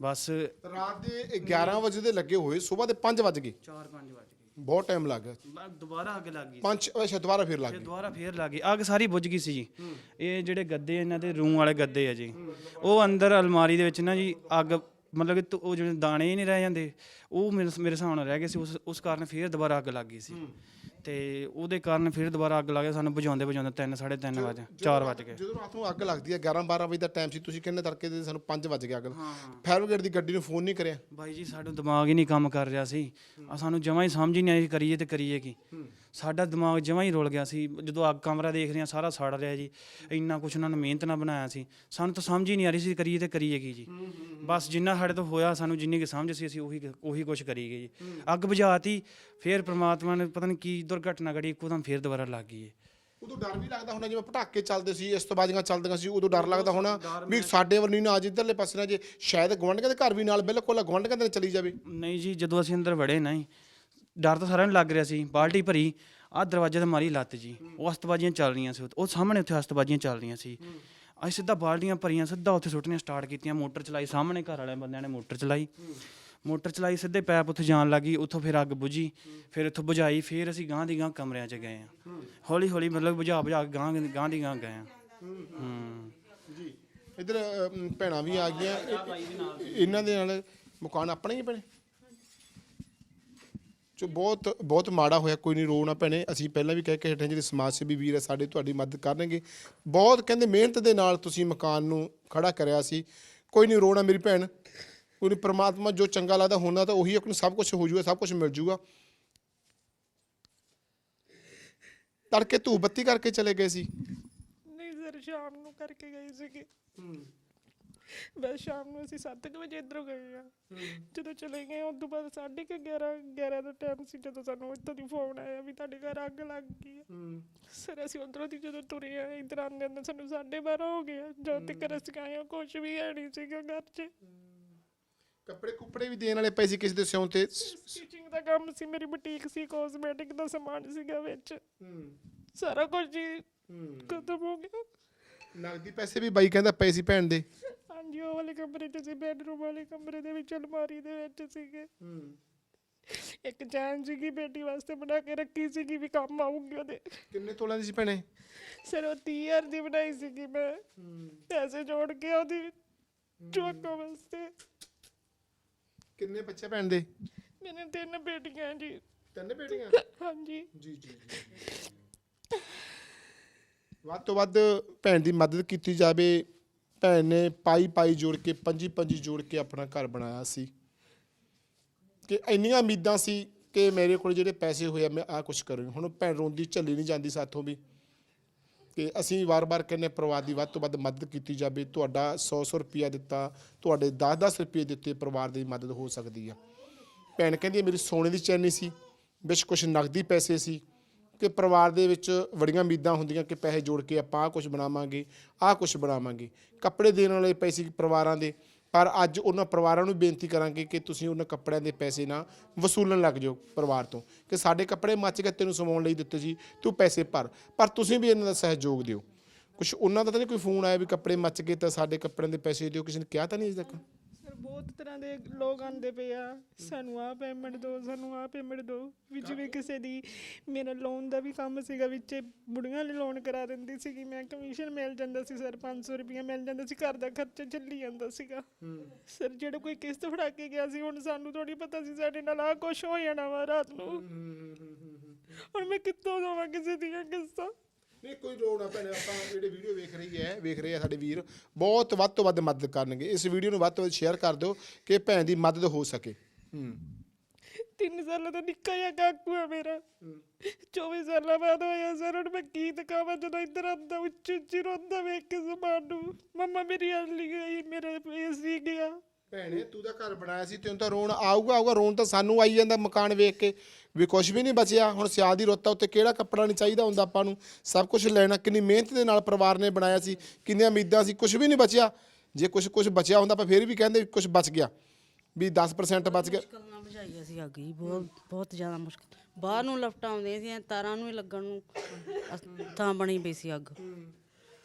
ਬਸ ਰਾਤ ਦੇ 11 ਵਜੇ ਦੇ ਲੱਗੇ ਹੋਏ ਸਵੇਰ ਦੇ 5 ਵਜ ਗਏ। 4-5 ਵੱਜ ਬਹੁਤ ਟਾਈਮ ਲੱਗ ਗਿਆ। ਬਸ ਦੁਬਾਰਾ ਅੱਗ ਲੱਗ ਗਈ ਪੰਜ ਅੱਛਾ ਦੁਬਾਰਾ ਫਿਰ ਲੱਗ ਗਈ। ਦੁਬਾਰਾ ਫੇਰ ਲੱਗ ਗਈ। ਅੱਗ ਸਾਰੀ ਬੁੱਝ ਗਈ ਸੀ ਜੀ। ਇਹ ਜਿਹੜੇ ਗੱਦੇ ਇਹਨਾਂ ਦੇ ਰੂਮ ਵਾਲੇ ਗੱਦੇ ਆ ਜੀ। ਉਹ ਅੰਦਰ ਅਲਮਾਰੀ ਦੇ ਵਿੱਚ ਨਾ ਜੀ ਅੱਗ ਮਤਲਬ ਕਿ ਧੁ- ਉਹ ਜਿਹੜੇ ਦਾਣੇ ਹੀ ਨਹੀਂ ਰਹਿ ਜਾਂਦੇ ਉਹ ਮੇਰੇ ਮੇਰੇ ਹਿਸਾਬ ਨਾਲ ਰਹਿ ਗਏ ਸੀ। ਉਸ ਉਸ ਕਾਰਨ ਫੇਰ ਦੁਬਾਰਾ ਅੱਗ ਲੱਗ ਗਈ ਸੀ। ਤੇ ਉਹਦੇ ਕਾਰਨ ਫਿਰ ਦੁਬਾਰਾ ਅੱਗ ਲੱਗ ਗਈ ਸਾਨੂੰ ਬੁਝਾਉਂਦੇ ਬੁਝਾਉਂਦੇ 3 3:30 ਵਜੇ 4 ਵਜ ਗਏ। ਜਦੋਂ ਰਾਤ ਨੂੰ ਅੱਗ ਲੱਗਦੀ ਹੈ 11 12 ਵਜੇ ਦਾ ਟਾਈਮ ਸੀ ਤੁਸੀਂ ਕਿੰਨੇ ਤੜਕੇ ਦੇ ਸਾਨੂੰ 5 ਵਜ ਗਏ ਅੱਗ। ਫਾਇਰ ਬ੍ਰਿਗੇਡ ਦੀ ਗੱਡੀ ਨੂੰ ਫੋਨ ਨਹੀਂ ਕਰਿਆ। ਬਾਈ ਜੀ ਸਾਡਾ ਦਿਮਾਗ ਹੀ ਨਹੀਂ ਕੰਮ ਕਰ ਰਿਹਾ ਸੀ। ਆ ਸਾਨੂੰ ਜਮਾਂ ਹੀ ਸਮਝ ਹੀ ਨਹੀਂ ਆਈ ਕਰੀਏ ਤੇ ਕਰੀਏ ਕੀ। ਸਾਡਾ ਦਿਮਾਗ ਜਮਾਂ ਹੀ ਰੁਲ ਗਿਆ ਸੀ। ਜਦੋਂ ਅੱਗ ਕਮਰਾ ਦੇਖ ਰਹੇ ਹਾਂ ਸਾਰਾ ਸੜ ਰਿਹਾ ਜੀ। ਇੰਨਾ ਕੁਛ ਉਹਨਾਂ ਨੇ ਮਿਹਨਤ ਨਾਲ ਬਣਾਇਆ ਸੀ। ਸਾਨੂੰ ਤਾਂ ਸਮਝ ਹੀ ਨਹੀਂ ਆ ਰਹੀ ਸੀ ਕਰੀਏ ਤੇ ਕਰੀਏ ਕੀ ਜੀ। ਬਸ ਜਿੰਨਾ ਸਾਡੇ ਤੋਂ ਹੋਇਆ ਸਾਨੂੰ ਜਿੰਨੀ ਕਿ ਸਮਝ ਸੀ ਅਸੀਂ ਉਹੀ ਉਹੀ ਕੁਛ ਕਰੀ ਗਏ ਜੀ। ਅੱਗ ਬੁਝਾਤੀ ਫਿਰ ਪ੍ਰਮਾਤਮਾ ਨੇ ਪਤਾ ਨਹੀਂ ਕੀ ਦੁਰਘਟਨਾ ਘੜੀ ਇੱਕੋਦਮ ਫਿਰ ਦੁਬਾਰਾ ਲੱਗ ਗਈ ਹੈ ਉਦੋਂ ਡਰ ਵੀ ਲੱਗਦਾ ਹੋਣਾ ਜਿਵੇਂ ਪਟਾਕੇ ਚੱਲਦੇ ਸੀ ਇਸ ਤੋਂ ਬਾਅਦੀਆਂ ਚੱਲਦੀਆਂ ਸੀ ਉਦੋਂ ਡਰ ਲੱਗਦਾ ਹੋਣਾ ਵੀ ਸਾਡੇ ਵੱਲ ਨਹੀਂ ਨਾ ਅੱਜ ਇੱਧਰਲੇ ਪਾਸੇ ਨਾ ਜੇ ਸ਼ਾਇਦ ਗਵੰਡਕਾਂ ਦੇ ਘਰ ਵੀ ਨਾਲ ਬਿਲਕੁਲ ਗਵੰਡਕਾਂ ਦੇ ਚਲੀ ਜਾਵੇ। ਨਹੀਂ ਜੀ ਜਦੋਂ ਅਸੀਂ ਅੰਦਰ ਵੜੇ ਨਹੀਂ ਡਰ ਤਾਂ ਸਾਰਿਆਂ ਨੂੰ ਲੱਗ ਰਿਹਾ ਸੀ ਬਾਲਟੀ ਭਰੀ ਆਹ ਦਰਵਾਜ਼ੇ ਤੇ ਮਾਰੀ ਲੱਤ ਜੀ ਉਹ ਅਸਤਬਾਜ਼ੀਆਂ ਚੱਲ ਰਹੀਆਂ ਸੀ ਉਹ ਸਾਹਮਣੇ ਉੱਥੇ ਅਸਤਬਾਜ਼ੀਆਂ ਚੱਲ ਰਹੀਆਂ ਸੀ ਅਸੀਂ ਸਿੱਧਾ ਬਾਲਟੀਆਂ ਭਰੀਆਂ ਸਿੱਧਾ ਉੱਥੇ ਸੁੱਟਣੀਆਂ ਸਟਾਰਟ ਕੀਤੀਆਂ ਮੋਟਰ ਚਲਾਈ ਸਾਹਮਣੇ ਘਰ ਵਾਲਿਆਂ ਬੰਦਿਆਂ ਨੇ ਮੋਟਰ ਚਲਾਈ ਮੋਟਰ ਚਲਾਈ ਸਿੱਧੇ ਪੈਪ ਉੱਥੇ ਜਾਣ ਲੱਗੀ ਉੱਥੋਂ ਫਿਰ ਅੱਗ ਬੁਝੀ ਫਿਰ ਉੱਥੋਂ ਬੁਝਾਈ ਫਿਰ ਅਸੀਂ ਗਾਂ ਦੀ ਗਾਂ ਕਮਰਿਆਂ 'ਚ ਗਏ ਆ ਹੌਲੀ ਹੌਲੀ ਮਤਲਬ ਬੁਝਾ ਬੁਝਾ ਕੇ ਗਾਂ ਗਾਂ ਦੀ ਗਾਂ ਗਏ ਆ ਹੂੰ ਜੀ ਇੱਧਰ ਭੈਣਾਂ ਵੀ ਆ ਗਈਆਂ ਇਹ- ਇਹਨਾਂ ਦੇ ਨਾਲ ਮਕਾਨ ਆਪਣੇ ਹੀ ਬਣੇ ਜੋ ਬਹੁਤ ਬਹੁਤ ਮਾੜਾ ਹੋਇਆ ਕੋਈ ਨਹੀਂ ਰੋ ਨਾ ਭੈਣੇ। ਅਸੀਂ ਪਹਿਲਾਂ ਵੀ ਕਹਿ ਕੇ ਹਟੇ ਜਿਹੜੇ ਸਮਾਜ ਸੇਵੀ ਵੀਰ ਹੈ ਸਾਡੇ ਤੁਹਾਡੀ ਮਦਦ ਕਰਨਗੇ। ਬਹੁਤ ਕਹਿੰਦੇ ਮਿਹਨਤ ਦੇ ਨਾਲ ਤੁਸੀਂ ਮਕਾਨ ਨੂੰ ਖੜਾ ਕਰਿਆ ਸੀ। ਕੋਈ ਨਹੀਂ ਰੋਣਾ ਮੇਰੀ ਭੈਣ। ਕੋਈ ਨਹੀਂ ਪ੍ਰਮਾਤਮਾ ਜੋ ਚੰਗਾ ਲੱਗਦਾ ਹੋਣਾ ਤਾਂ ਉਹੀ ਆਪਣੀ ਸਭ ਕੁਝ ਹੋ ਜੂਗਾ ਸਭ ਕੁਝ ਮਿਲ ਜੂਗਾ। ਤੜਕੇ ਧੂਪ ਬੱਤੀ ਕਰਕੇ ਚਲੇ ਗਏ ਸੀ। ਨਹੀਂ ਸਰ ਸ਼ਾਮ ਨੂੰ ਕਰਕੇ ਗਏ ਸੀਗੇ। ਬਸ ਸ਼ਾਮ ਨੂੰ ਅਸੀਂ 7 ਵਜੇ ਇੱਧਰੋਂ ਗਏ ਆ ਜਦੋਂ ਚਲੇ ਗਏ ਉਸ ਤੋਂ ਬਾਅਦ 11:30 11 ਦਾ ਟਾਈਮ ਸੀ ਜਦੋਂ ਸਾਨੂੰ ਇੱਥੋਂ ਦੀ ਫੋਨ ਆਇਆ ਵੀ ਤੁਹਾਡੇ ਘਰ ਅੱਗ ਲੱਗ ਗਈ ਹੈ। ਸਰ ਅਸੀਂ ਉਧਰੋਂ ਦੀ ਜਦੋਂ ਤੁਰੇ ਆ ਇੱਧਰ ਆਉਂਦੇ ਆਉਂਦੇ ਸਾਨੂੰ 12:30 ਹੋ ਗਏ ਆ। ਜਦੋਂ ਤੱਕ ਅਸੀਂ ਆਏ ਕੁਝ ਵੀ ਹੈ ਨਹੀਂ ਸੀਗਾ ਘਰ 'ਚ। ਕੱਪੜੇ ਕੁੱਪੜੇ ਵੀ ਦੇਣ ਵਾਲੇ ਪਏ ਸੀ ਕਿਸੇ ਦੇ ਸਿਉਂ ਤੇ? ਸਟਿਚਿੰਗ ਦਾ ਕੰਮ ਸੀ ਮੇਰੀ ਬੁਟੀਕ ਸੀ ਕਾਸਮੈਟਿਕ ਦਾ ਸਮਾਨ ਸੀਗਾ ਵਿੱਚ। ਸਾਰਾ ਕੁਝ ਹੀ। ਖਤਮ ਹੋ ਗਿਆ। ਨਗਦੀ ਪੈਸੇ ਵੀ ਬਾਈ ਕਹਿੰਦਾ ਪਏ ਸੀ ਭੈਣ ਦੇ। ਹਾਂਜੀ ਉਹ ਵਾਲੇ ਕਮਰੇ 'ਚ ਸੀ ਬੈਡਰੂਮ ਵਾਲੇ ਕਮਰੇ ਦੇ ਵਿੱਚ ਅਲਮਾਰੀ ਦੇ ਵਿੱਚ ਸੀਗੇ। ਇੱਕ ਚੈਨ ਸੀਗੀ ਬੇਟੀ ਵਾਸਤੇ ਬਣਾ ਕੇ ਰੱਖੀ ਸੀਗੀ ਵੀ ਕੰਮ ਆਊਗੀ ਉਹਦੇ। ਕਿੰਨੇ ਤੋਲਿਆਂ ਦੀ ਸੀ ਭੈਣੇ? ਸਿਰ ਉਹ 30000 ਦੀ ਬਣਾਈ ਸੀਗੀ ਮੈਂ। ਪੈਸੇ ਜੋੜ ਕੇ ਉਹਦੀ ਜਵਾਕਾਂ ਵਾਸਤੇ। ਕਿੰਨੇ ਬੱਚੇ ਭੈਣ ਦੇ? ਮੇਰੇ ਤਿੰਨ ਬੇਟੀਆਂ ਜੀ। ਤਿੰਨ ਬੇਟੀਆਂ? ਹਾਂਜੀ। ਜੀ ਜੀ। ਵੱਧ ਤੋਂ ਵੱਧ ਭੈਣ ਦੀ ਮਦਦ ਕੀਤੀ ਜਾਵੇ। ਭੈਣ ਨੇ ਪਾਈ ਪਾਈ ਜੋੜ ਕੇ, ਪੰਜੀ ਪੰਜੀ ਜੋੜ ਕੇ ਆਪਣਾ ਘਰ ਬਣਾਇਆ ਸੀ। ਕਿ ਇੰਨੀਆਂ ਉਮੀਦਾਂ ਸੀ ਕਿ ਮੇਰੇ ਕੋਲ ਜਿਹੜੇ ਪੈਸੇ ਹੋਏ ਆ, ਮੈਂ ਆ ਕੁਝ ਕਰੂੰ ਹੁਣ ਭੈਣ ਰੋਂਦੀ ਝੱਲੀ ਨਹੀਂ ਜਾਂਦੀ ਸਾਥੋਂ ਵੀ। ਕਿ ਅਸੀਂ ਵਾਰ-ਵਾਰ ਕਹਿੰਦੇ ਪਰਿਵਾਰ ਦੀ ਵੱਧ ਤੋਂ ਵੱਧ ਮਦਦ ਕੀਤੀ ਜਾਵੇ। ਤੁਹਾਡਾ 100-100 ਰੁਪਿਆ ਦਿੱਤਾ, ਤੁਹਾਡੇ 10-10 ਰੁਪਏ ਦਿੱਤੇ, ਪਰਿਵਾਰ ਦੀ ਮਦਦ ਹੋ ਸਕਦੀ ਆ। ਭੈਣ ਕਹਿੰਦੀ ਮੇਰੀ ਸੋਨੇ ਦੀ ਚੈਨੀ ਸੀ, ਵਿੱਚ ਕੁਝ ਨਗਦੀ ਪੈਸੇ ਸੀ। ਕਿ ਪਰਿਵਾਰ ਦੇ ਵਿੱਚ ਬੜੀਆਂ ਉਮੀਦਾਂ ਹੁੰਦੀਆਂ ਕਿ ਪੈਸੇ ਜੋੜ ਕੇ ਆਪਾਂ ਆਹ ਕੁਝ ਬਣਾਵਾਂਗੇ, ਆਹ ਕੁਝ ਬਣਾਵਾਂਗੇ। ਕੱਪੜੇ ਦੇਣ ਵਾਲੇ ਪੈਸੇ ਪਰਿਵਾਰਾਂ ਦੇ, ਪਰ ਅੱਜ ਉਹਨਾਂ ਪਰਿਵਾਰਾਂ ਨੂੰ ਬੇਨਤੀ ਕਰਾਂਗੇ ਕਿ ਤੁਸੀਂ ਉਹਨਾਂ ਕੱਪੜਿਆਂ ਦੇ ਪੈਸੇ ਨਾ ਵਸੂਲਣ ਲੱਗ ਜਾਓ ਪਰਿਵਾਰ ਤੋਂ, ਕਿ ਸਾਡੇ ਕੱਪੜੇ ਮੱਚ ਗਏ ਤੈਨੂੰ ਸਵਾਉਣ ਲਈ ਦਿੱਤੇ ਸੀ, ਤੂੰ ਪੈਸੇ ਭਰ, ਪਰ ਤੁਸੀਂ ਵੀ ਇਹਨਾਂ ਦਾ ਸਹਿਯੋਗ ਦਿਓ। ਕੁਝ ਉਹਨਾਂ ਦਾ ਤਾਂ ਨਹੀਂ ਕੋਈ ਫੋਨ ਆਇਆ ਵੀ ਕੱਪੜੇ ਮੱਚ ਗਏ ਤਾਂ ਸਾਡੇ ਕੱਪੜਿਆਂ ਦੇ ਪੈਸੇ ਦਿਓ, ਕਿਸੇ ਨੇ ਕਿਹਾ ਤਾਂ ਨਹੀਂ ਅਜੇ ਤੱਕ? ਸਰ ਬਹੁਤ ਤਰ੍ਹਾਂ ਦੇ ਲੋਕ ਆਉਂਦੇ ਪਏ ਆ। ਸਾਨੂੰ ਆਹ ਪੇਮੈਂਟ ਦਿਓ ਸਾਨੂੰ ਆਹ ਪੇਮੈਂਟ ਦਿਓ ਵੀ ਜਿਵੇਂ ਕਿਸੇ ਦੀ ਮੇਰਾ ਲੋਨ ਦਾ ਵੀ ਕੰਮ ਸੀਗਾ ਵਿੱਚ ਬੁੜੀਆਂ ਲਈ ਲੋਨ ਕਰਾ ਦਿੰਦੀ ਸੀਗੀ। ਮੈਂ ਕਮਿਸ਼ਨ ਮਿਲ ਜਾਂਦਾ ਸੀ ਸਰ 500 ਰੁਪਏ ਮਿਲ ਜਾਂਦਾ ਸੀ ਘਰ ਦਾ ਖਰਚਾ ਚੱਲੀ ਜਾਂਦਾ ਸੀਗਾ। ਸਰ ਜਿਹੜਾ ਕੋਈ ਕਿਸ਼ਤ ਫੜਾ ਕੇ ਗਿਆ ਸੀ ਹੁਣ ਸਾਨੂੰ ਥੋੜੀ ਪਤਾ ਸੀ ਸਾਡੇ ਨਾਲ ਆਹ ਕੁਛ ਹੋ ਜਾਣਾ ਵਾ ਰਾਤ ਨੂੰ। ਹੁਣ ਮੈਂ ਕਿੱਥੋਂ ਦਵਾਂ ਕਿਸੇ ਦੀਆਂ ਕਿਸ਼ਤਾਂ? ਨਹੀਂ, ਕੋਈ ਲੋੜ ਨਾ ਭੈਣੇ, ਆਪਾਂ ਜਿਹੜੇ ਵੀਡੀਓ ਵੇਖ ਰਹੀ ਹੈ, ਵੇਖ ਰਹੇ ਆ ਸਾਡੇ ਵੀਰ, ਬਹੁਤ ਵੱਧ ਤੋਂ ਵੱਧ ਮਦਦ ਕਰਨਗੇ। ਇਸ ਵੀਡੀਓ ਨੂੰ ਵੱਧ ਤੋਂ ਵੱਧ ਸ਼ੇਅਰ ਕਰ ਦਿਓ ਕਿ ਭੈਣ ਦੀ ਮਦਦ ਹੋ ਸਕੇ। ਹੂੰ। ਤਿੰਨ ਸਾਲਾਂ ਦਾ ਨਿੱਕਾ ਜਿਹਾ ਕਾਕੂ ਆ ਮੇਰਾ। 24 ਸਾਲਾਂ ਬਾਅਦ ਹੋਇਆ ਸਰ, ਹੁਣ ਮੈਂ ਕੀ ਦਿਖਾਵਾਂ ਜਦੋਂ ਇੱਧਰ ਆਉਂਦਾ ਉੱਚੀ ਉੱਚੀ ਰੋਂਦਾ ਵੇਖ ਕੇ ਜ਼ਬਾਨ ਨੂੰ। ਮੰਮਾ ਮੇਰੀ ਹੱਲੀ ਗਈ ਮੇਰੇ ਏਸੀ ਗਿਆ। ਭੈਣੇ ਤੂੰ ਤਾਂ ਘਰ ਬਣਾਇਆ ਸੀ ਤੈਨੂੰ ਤਾਂ ਰੋਣ ਆਊਗਾ ਆਊਗਾ ਰੋਣ ਤਾਂ ਸਾਨੂੰ ਆਈ ਜਾਂਦਾ ਮਕਾਨ ਵੇਖ ਕੇ। ਵੀ ਕੁਝ ਵੀ ਨਹੀਂ ਬਚਿਆ ਹੁਣ ਸਿਆਲ ਦੀ ਰੁੱਤ ਆ ਉੱਤੇ ਕਿਹੜਾ ਕੱਪੜਾ ਨਹੀਂ ਚਾਹੀਦਾ ਹੁੰਦਾ ਆਪਾਂ ਨੂੰ? ਸਭ ਕੁਝ ਲੈਣਾ ਕਿੰਨੀ ਮਿਹਨਤ ਦੇ ਨਾਲ ਪਰਿਵਾਰ ਨੇ ਬਣਾਇਆ ਸੀ ਕਿੰਨੀਆਂ ਉਮੀਦਾਂ ਸੀ ਕੁਝ ਵੀ ਨਹੀਂ ਬਚਿਆ। ਜੇ ਕੁਝ ਕੁਝ ਬਚਿਆ ਹੁੰਦਾ ਆਪਾਂ ਫਿਰ ਵੀ ਕਹਿੰਦੇ ਕੁਝ ਬਚ ਗਿਆ। ਵੀ 10% ਬਚ ਗਿਆ। ਮੁਸ਼ਕਲ ਨਾਲ ਬੁਝਾਈ ਅਸੀਂ ਅੱਗ ਜੀ ਬਹੁਤ ਬਹੁਤ ਜ਼ਿਆਦਾ ਮੁਸ਼ਕਲ। ਬਾਹਰ ਨੂੰ ਲਫਟਾਂ ਆਉਂਦੀਆਂ ਸੀ ਤਾਰਾਂ ਨੂੰ ਹੀ ਲੱਗਣ ਨੂੰ ਅਸ- ਤਾਂ ਬਣੀ ਪਈ ਸੀ ਅੱਗ।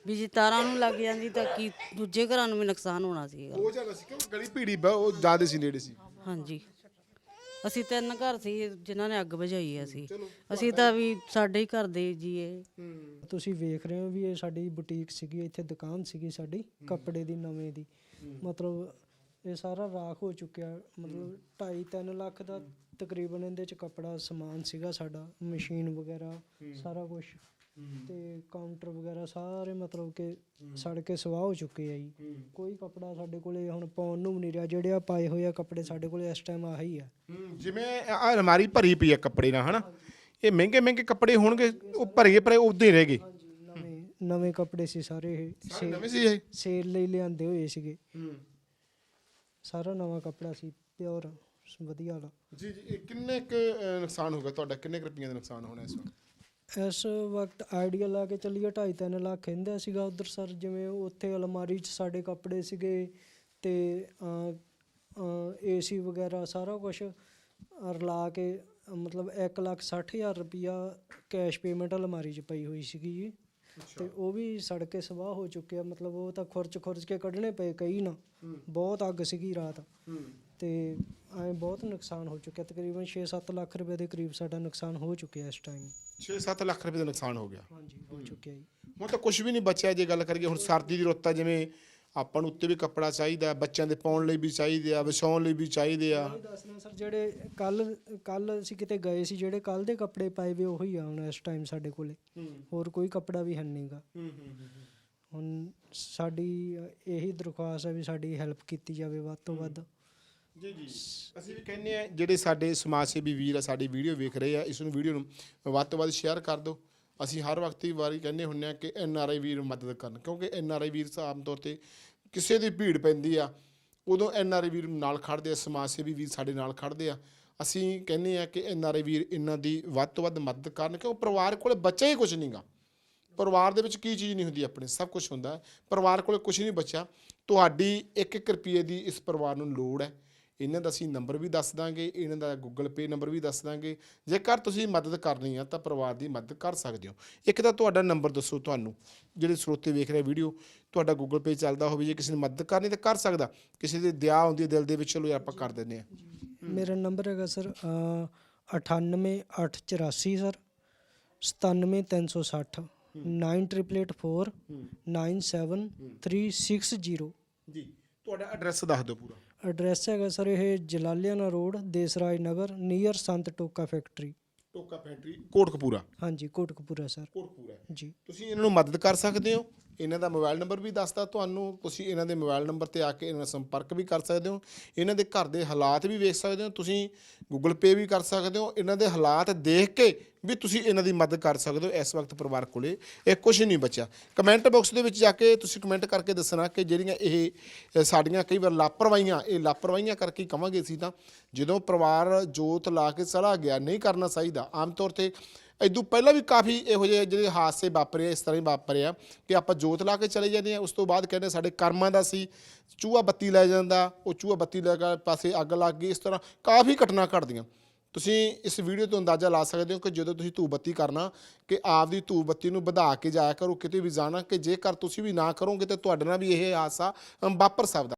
ਵੀ ਜੇ ਤਾਰਾਂ ਨੂੰ ਲੱਗ ਜਾਂਦੀ ਤਾਂ ਕੀ ਦੂਜੇ ਘਰਾਂ ਨੂੰ ਵੀ ਨੁਕਸਾਨ ਹੋਣਾ ਸੀਗਾ ਹੋ ਜਾਣਾ ਸੀ ਕਿਉਂ ਗਲੀ ਭੀੜੀ ਬ- ਉਹ ਜ਼ਿਆਦਾ ਸੀ ਨੇੜੇ ਸੀ। ਹਾਂਜੀ। ਅਸੀਂ ਤਿੰਨ ਘਰ ਸੀ ਜਿਨ੍ਹਾਂ ਨੇ ਅੱਗ ਬੁਝਾਈ ਹੈ ਅਸੀਂ। ਅਸੀਂ ਤਾਂ ਵੀ ਸਾਡੇ ਹੀ ਘਰ ਦੇ ਜੀਏ ਤੁਸੀਂ ਵੇਖ ਰਹੇ ਹੋ ਵੀ ਇਹ ਸਾਡੀ ਬੁਟੀਕ ਸੀਗੀ ਇੱਥੇ ਦੁਕਾਨ ਸੀਗੀ ਸਾਡੀ ਕੱਪੜੇ ਦੀ ਨਵੇਂ ਦੀ। ਮਤਲਬ ਇਹ ਸਾਰਾ ਰਾਖ ਹੋ ਚੁੱਕਿਆ ਮਤਲਬ 2.5 3 ਲੱਖ ਦਾ ਤਕਰੀਬਨ ਇਹਦੇ ਚ ਕੱਪੜਾ ਸਮਾਨ ਸੀਗਾ ਸਾਡਾ ਮਸ਼ੀਨ ਵਗੈਰਾ ਸਾਰਾ ਕੁਝ ਤੇ ਕਾਊਂਟਰ ਵਗੈਰਾ ਸਾਰੇ ਮਤਲਬ ਕਿ ਸੜ ਕੇ ਸਵਾਹ ਹੋ ਚੁੱਕੇ ਆ ਜੀ। ਕੋਈ ਕੱਪੜਾ ਸਾਡੇ ਕੋਲੇ ਹੁਣ ਪਾਉਣ ਨੂੰ ਵੀ ਨਹੀਂ ਰਿਹਾ ਜਿਹੜੇ ਆ ਪਾਏ ਹੋਏ ਆ ਕੱਪੜੇ ਸਾਡੇ ਕੋਲੇ ਇਸ ਟਾਈਮ ਆਹੀ ਆ। ਹੂੰ, ਜਿਵੇਂ ਆ ਅਲਮਾਰੀ ਭਰੀ ਪਈ ਹੈ ਕੱਪੜੇ ਨਾਲ ਹਨਾ? ਇਹ ਮਹਿੰਗੇ ਮਹਿੰਗੇ ਕੱਪੜੇ ਹੋਣਗੇ ਉਹ ਭਰੇ ਪਰੇ ਉਦਾਂ ਹੀ ਰਹਿ ਗਏ। ਨਵੇਂ ਨਵੇਂ ਕੱਪੜੇ ਸੀ ਸਾਰੇ ਇਹ। ਸਾਰੇ ਨਵੇਂ ਸੀ ਇਹ? ਸੇਲ ਲਈ ਲਿਆਂਦੇ ਹੋਏ ਸੀਗੇ। ਸਾਰਾ ਨਵਾਂ ਕੱਪੜਾ ਸੀ ਪਿਓਰ ਵਧੀਆ ਵਾਲਾ। ਜੀ ਜੀ ਇਹ ਕਿੰਨੇ ਕੁ ਅਹ, ਨੁਕਸਾਨ ਹੋਗਾ ਤੁਹਾਡਾ? ਕਿੰਨੇ ਕੁ ਰੁਪਈਆਂ ਦਾ ਨੁਕਸਾਨ ਹੋਣਾ ਇਸ ਵਕਤ? ਇਸ ਵਕਤ ਆਈਡੀਆ ਲਾ ਕੇ ਚੱਲੀਏ 2.5 3 ਲੱਖ ਕਹਿੰਦਾ ਸੀਗਾ ਉਧਰ ਸਰ ਜਿਵੇਂ ਉੱਥੇ ਅਲਮਾਰੀ 'ਚ ਸਾਡੇ ਕੱਪੜੇ ਸੀਗੇ ਤੇ ਏਸੀ ਵਗੈਰਾ ਸਾਰਾ ਕੁਝ ਰਲਾ ਕੇ ਮਤਲਬ 1 ਲੱਖ 60 ਹਜ਼ਾਰ ਰੁਪਇਆ ਕੈਸ਼ ਪੇਮੈਂਟ ਅਲਮਾਰੀ 'ਚ ਪਈ ਹੋਈ ਸੀਗੀ ਜੀ। ਤੇ ਉਹ ਵੀ ਸੜ ਕੇ ਸਵਾਹ ਹੋ ਚੁੱਕਿਆ ਮਤਲਬ ਉਹ ਤਾਂ ਖੁਰਚ ਖੁਰਚ ਕੇ ਕੱਢਣੇ ਪਏ ਕਈ ਨਾ। ਬਹੁਤ ਅੱਗ ਸੀਗੀ ਰਾਤ। ਤੇ ਐ ਬਹੁਤ ਨੁਕਸਾਨ ਹੋ ਚੁੱਕਿਆ। ਤਕਰੀਬਨ 6-7 ਲੱਖ ਰੁਪਏ ਦੇ ਕਰੀਬ ਸਾਡਾ ਨੁਕਸਾਨ ਹੋ ਚੁੱਕਿਆ ਇਸ ਟਾਈਮ 6-7 ਲੱਖ ਰੁਪਏ ਦਾ ਨੁਕਸਾਨ ਹੋ ਗਿਆ। ਹਾਂਜੀ ਹੋ ਚੁੱਕਿਆ ਜੀ। ਹੁਣ ਤਾਂ ਕੁਝ ਵੀ ਨਹੀਂ ਬਚਿਆ ਜੇ ਗੱਲ ਕਰੀਏ ਹੁਣ ਸਰਦੀ ਦੀ ਰੁੱਤ ਆ ਜਿਵੇਂ ਆਪਾਂ ਨੂੰ ਉੱਤੇ ਵੀ ਕੱਪੜਾ ਚਾਹੀਦਾ ਬੱਚਿਆਂ ਦੇ ਪਾਉਣ ਲਈ ਵੀ ਚਾਹੀਦੇ ਆ ਵਿਛਾਉਣ ਲਈ ਵੀ ਚਾਹੀਦੇ ਆ। ਇਹ ਦੱਸਣਾ ਸਰ ਜਿਹੜੇ ਕੱਲ ਕੱਲ ਅਸੀਂ ਕਿਤੇ ਗਏ ਸੀ ਜਿਹੜੇ ਕੱਲ ਦੇ ਕੱਪੜੇ ਪਾਏ ਵੇ ਉਹੀ ਆ ਹੁਣ ਇਸ ਟਾਈਮ ਸਾਡੇ ਕੋਲੇ। ਹੋਰ ਕੋਈ ਕੱਪੜਾ ਵੀ ਹੈ ਨਹੀਂਗਾ ਹੁਣ ਸਾਡੀ ਇਹੀ ਦਰਖਾਸਤ ਹੈ ਵੀ ਸਾਡੀ ਹੈਲਪ ਕੀਤੀ ਜਾਵੇ ਵੱਧ ਤੋਂ ਵੱਧ। ਜੀ ਜੀ। ਅਸੀਂ ਵੀ ਕਹਿੰਦੇ ਆ ਜਿਹੜੇ ਸਾਡੇ ਸਮਾਜ ਸੇਵੀ ਵੀਰ ਆ, ਸਾਡੀ ਵੀਡੀਓ ਵੇਖ ਰਹੇ ਆ, ਇਸ ਨੂੰ ਵੀਡੀਓ ਨੂੰ ਵੱਧ ਤੋਂ ਵੱਧ ਸ਼ੇਅਰ ਕਰ ਦਿਓ। ਅਸੀਂ ਹਰ ਵਕਤ ਹੀ ਵਾਰੀ ਕਹਿੰਦੇ ਹੁੰਨੇ ਆ ਕਿ ਐਨ ਆਰ ਆਈ ਵੀਰ ਮਦਦ ਕਰਨ, ਕਿਉਂਕਿ ਐਨ ਆਰ ਆਈ ਵੀਰ ਆਮ ਤੌਰ ਤੇ ਕਿਸੇ ਦੀ ਭੀੜ ਪੈਂਦੀ ਆ, ਉਦੋਂ ਐਨ ਆਰ ਆਈ ਵੀਰ ਨਾਲ ਖੜਦੇ ਆ, ਸਮਾਜ ਸੇਵੀ ਵੀਰ ਸਾਡੇ ਨਾਲ ਖੜਦੇ ਆ। ਅਸੀਂ ਕਹਿੰਦੇ ਆ ਕਿ ਐਨ ਆਰ ਆਈ ਵੀਰ ਇਹਨਾਂ ਦੀ ਵੱਧ ਤੋਂ ਵੱਧ ਮਦਦ ਕਰਨ, ਕਿਉਂਕਿ ਪਰਿਵਾਰ ਕੋਲ ਬੱਚਾ ਹੀ ਕੁਝ ਨਹੀਂਗਾ ਪਰਿਵਾਰ ਦੇ ਵਿੱਚ ਕੀ ਚੀਜ਼ ਨਹੀਂ ਹੁੰਦੀ ਆਪਣੇ, ਸਭ ਕੁਝ ਹੁੰਦਾ ਪਰਿਵਾਰ ਕੋਲ ਕੁਝ ਨਹੀਂ ਬਚਿਆ। ਤੁਹਾਡੀ 1-1 ਰੁਪਏ ਦੀ ਇਸ ਪਰਿਵਾਰ ਨੂੰ ਲੋੜ ਹੈ। ਇਹਨਾਂ ਦਾ ਅਸੀਂ ਨੰਬਰ ਵੀ ਦੱਸ ਦਾਂਗੇ ਇਹਨਾਂ ਦਾ ਗੂਗਲ ਪੇ ਨੰਬਰ ਵੀ ਦੱਸ ਦਾਂਗੇ। ਜੇਕਰ ਤੁਸੀਂ ਮਦਦ ਕਰਨੀ ਆ ਤਾਂ ਪਰਿਵਾਰ ਦੀ ਮਦਦ ਕਰ ਸਕਦੇ ਹੋ। ਇੱਕ ਤਾਂ ਤੁਹਾਡਾ ਨੰਬਰ ਦੱਸੋ ਤੁਹਾਨੂੰ ਜਿਹੜੇ ਸਰੋਤੇ ਵੇਖ ਰਹੇ ਵੀਡੀਓ ਤੁਹਾਡਾ ਗੂਗਲ ਪੇ ਚੱਲਦਾ ਹੋਵੇ ਜੇ ਕਿਸੇ ਨੇ ਮਦਦ ਕਰਨੀ ਤਾਂ ਕਰ ਸਕਦਾ। ਕਿਸੇ ਦੀ ਦਇਆ ਹੁੰਦੀ ਹੈ ਦਿਲ ਦੇ ਵਿੱਚ ਚਲੋ ਆਪਾਂ ਕਰ ਦਿੰਦੇ ਆ ਮੇਰਾ ਨੰਬਰ ਹੈਗਾ ਸਰ 98884 ਸਰ 97360 9884 97360 ਜੀ ਤੁਹਾਡਾ ਐਡਰੈਸ ਦੱਸ ਦਿਓ ਪੂਰਾ। ਐਡਰੈਸ ਹੈਗਾ ਸਰ ਇਹ Jalaliana road Desraj Nagar near Sant Toka factory Toka factory Kotkapura? ਹਾਂਜੀ ਕੋਟਕਪੂਰਾ ਸਰ ਕੋਟਕਪੂਰਾ। ਜੀ। ਤੁਸੀਂ ਇਹਨਾਂ ਨੂੰ ਮਦਦ ਕਰ ਸਕਦੇ ਹੋ? ਇਹਨਾਂ ਦਾ ਮੋਬਾਈਲ ਨੰਬਰ ਵੀ ਦੱਸਦਾ ਤੁਹਾਨੂੰ, ਤੁਸੀਂ ਇਹਨਾਂ ਦੇ ਮੋਬਾਈਲ ਨੰਬਰ ਤੇ ਆ ਕੇ ਇਹਨਾਂ ਨਾਲ ਸੰਪਰਕ ਵੀ ਕਰ ਸਕਦੇ ਹੋ। ਇਹਨਾਂ ਦੇ ਘਰ ਦੇ ਹਾਲਾਤ ਵੀ ਵੇਖ ਸਕਦੇ ਹੋ, ਤੁਸੀਂ ਗੂਗਲ ਪੇ ਵੀ ਕਰ ਸਕਦੇ ਹੋ। ਇਹਨਾਂ ਦੇ ਹਾਲਾਤ ਦੇਖ ਕੇ ਵੀ ਤੁਸੀਂ ਇਹਨਾਂ ਦੀ ਮਦਦ ਕਰ ਸਕਦੇ ਹੋ, ਇਸ ਵਕਤ ਪਰਿਵਾਰ ਕੋਲੇ ਇਹ ਕੁਝ ਨਹੀਂ ਬਚਿਆ। ਕਮੈਂਟ ਬਾਕਸ ਦੇ ਵਿੱਚ ਜਾ ਕੇ ਤੁਸੀਂ ਕਮੈਂਟ ਕਰਕੇ ਦੱਸਣਾ ਕਿ ਜਿਹੜੀਆਂ ਇਹ ਸਾਡੀਆਂ ਕਈ ਵਾਰ ਲਾਪਰਵਾਹੀਆਂ, ਇਹ ਲਾਪਰਵਾਹੀਆਂ ਕਰਕੇ ਹੀ ਕਵਾਂਗੇ ਸੀ ਤਾਂ। ਜਦੋਂ ਪਰਿਵਾਰ ਜੋਤ ਲਾ ਕੇ ਚਲਾ ਗਿਆ, ਨਹੀਂ ਕਰਨਾ ਚਾਹੀਦਾ, ਆਮ ਤੌਰ ਤੇ ਇਦੋਂ ਪਹਿਲਾਂ ਵੀ ਕਾਫੀ ਇਹੋ ਜਿਹੇ ਜਿਹੜੇ ਹਾਦਸੇ ਵਾਪਰੇ ਆ, ਇਸ ਤਰ੍ਹਾਂ ਹੀ ਵਾਪਰੇ ਆ ਕਿ ਆਪਾਂ ਜੋਤ ਲਾ ਕੇ ਚਲੇ ਜਾਂਦੇ ਆ ਉਸ ਤੋਂ ਬਾਅਦ ਕਹਿੰਦੇ ਸਾਡੇ ਕਰਮਾਂ ਦਾ ਸੀ ਚੂਹਾ ਬੱਤੀ ਲੈ ਜਾਂਦਾ ਉਹ ਚੂਹਾ ਬੱਤੀ ਲੈ ਕੇ ਪਾਸੇ ਅੱਗ ਲੱਗ ਗਈ ਇਸ ਤਰ੍ਹਾਂ ਕਾਫੀ ਘਟਨਾ ਘਟਦੀਆਂ। ਤੁਸੀਂ ਇਸ ਵੀਡੀਓ ਤੋਂ ਅੰਦਾਜ਼ਾ ਲਾ ਸਕਦੇ ਹੋ ਕਿ ਜਦੋਂ ਤੁਸੀਂ ਧੂਪ ਬੱਤੀ ਕਰਨਾ ਕਿ ਆਪ ਦੀ ਧੂਪ ਬੱਤੀ ਨੂੰ ਵਧਾ ਕੇ ਜਾਇਆ ਕਰੋ ਕਿਤੇ ਵੀ ਜਾਣਾ ਕਿ ਜੇਕਰ ਤੁਸੀਂ ਵੀ ਨਾ ਕਰੋਗੇ ਤਾਂ ਤੁਹਾਡੇ ਨਾਲ ਵੀ ਇਹ ਹਾਦਸਾ ਅਮ, ਵਾਪਰ ਸਕਦਾ।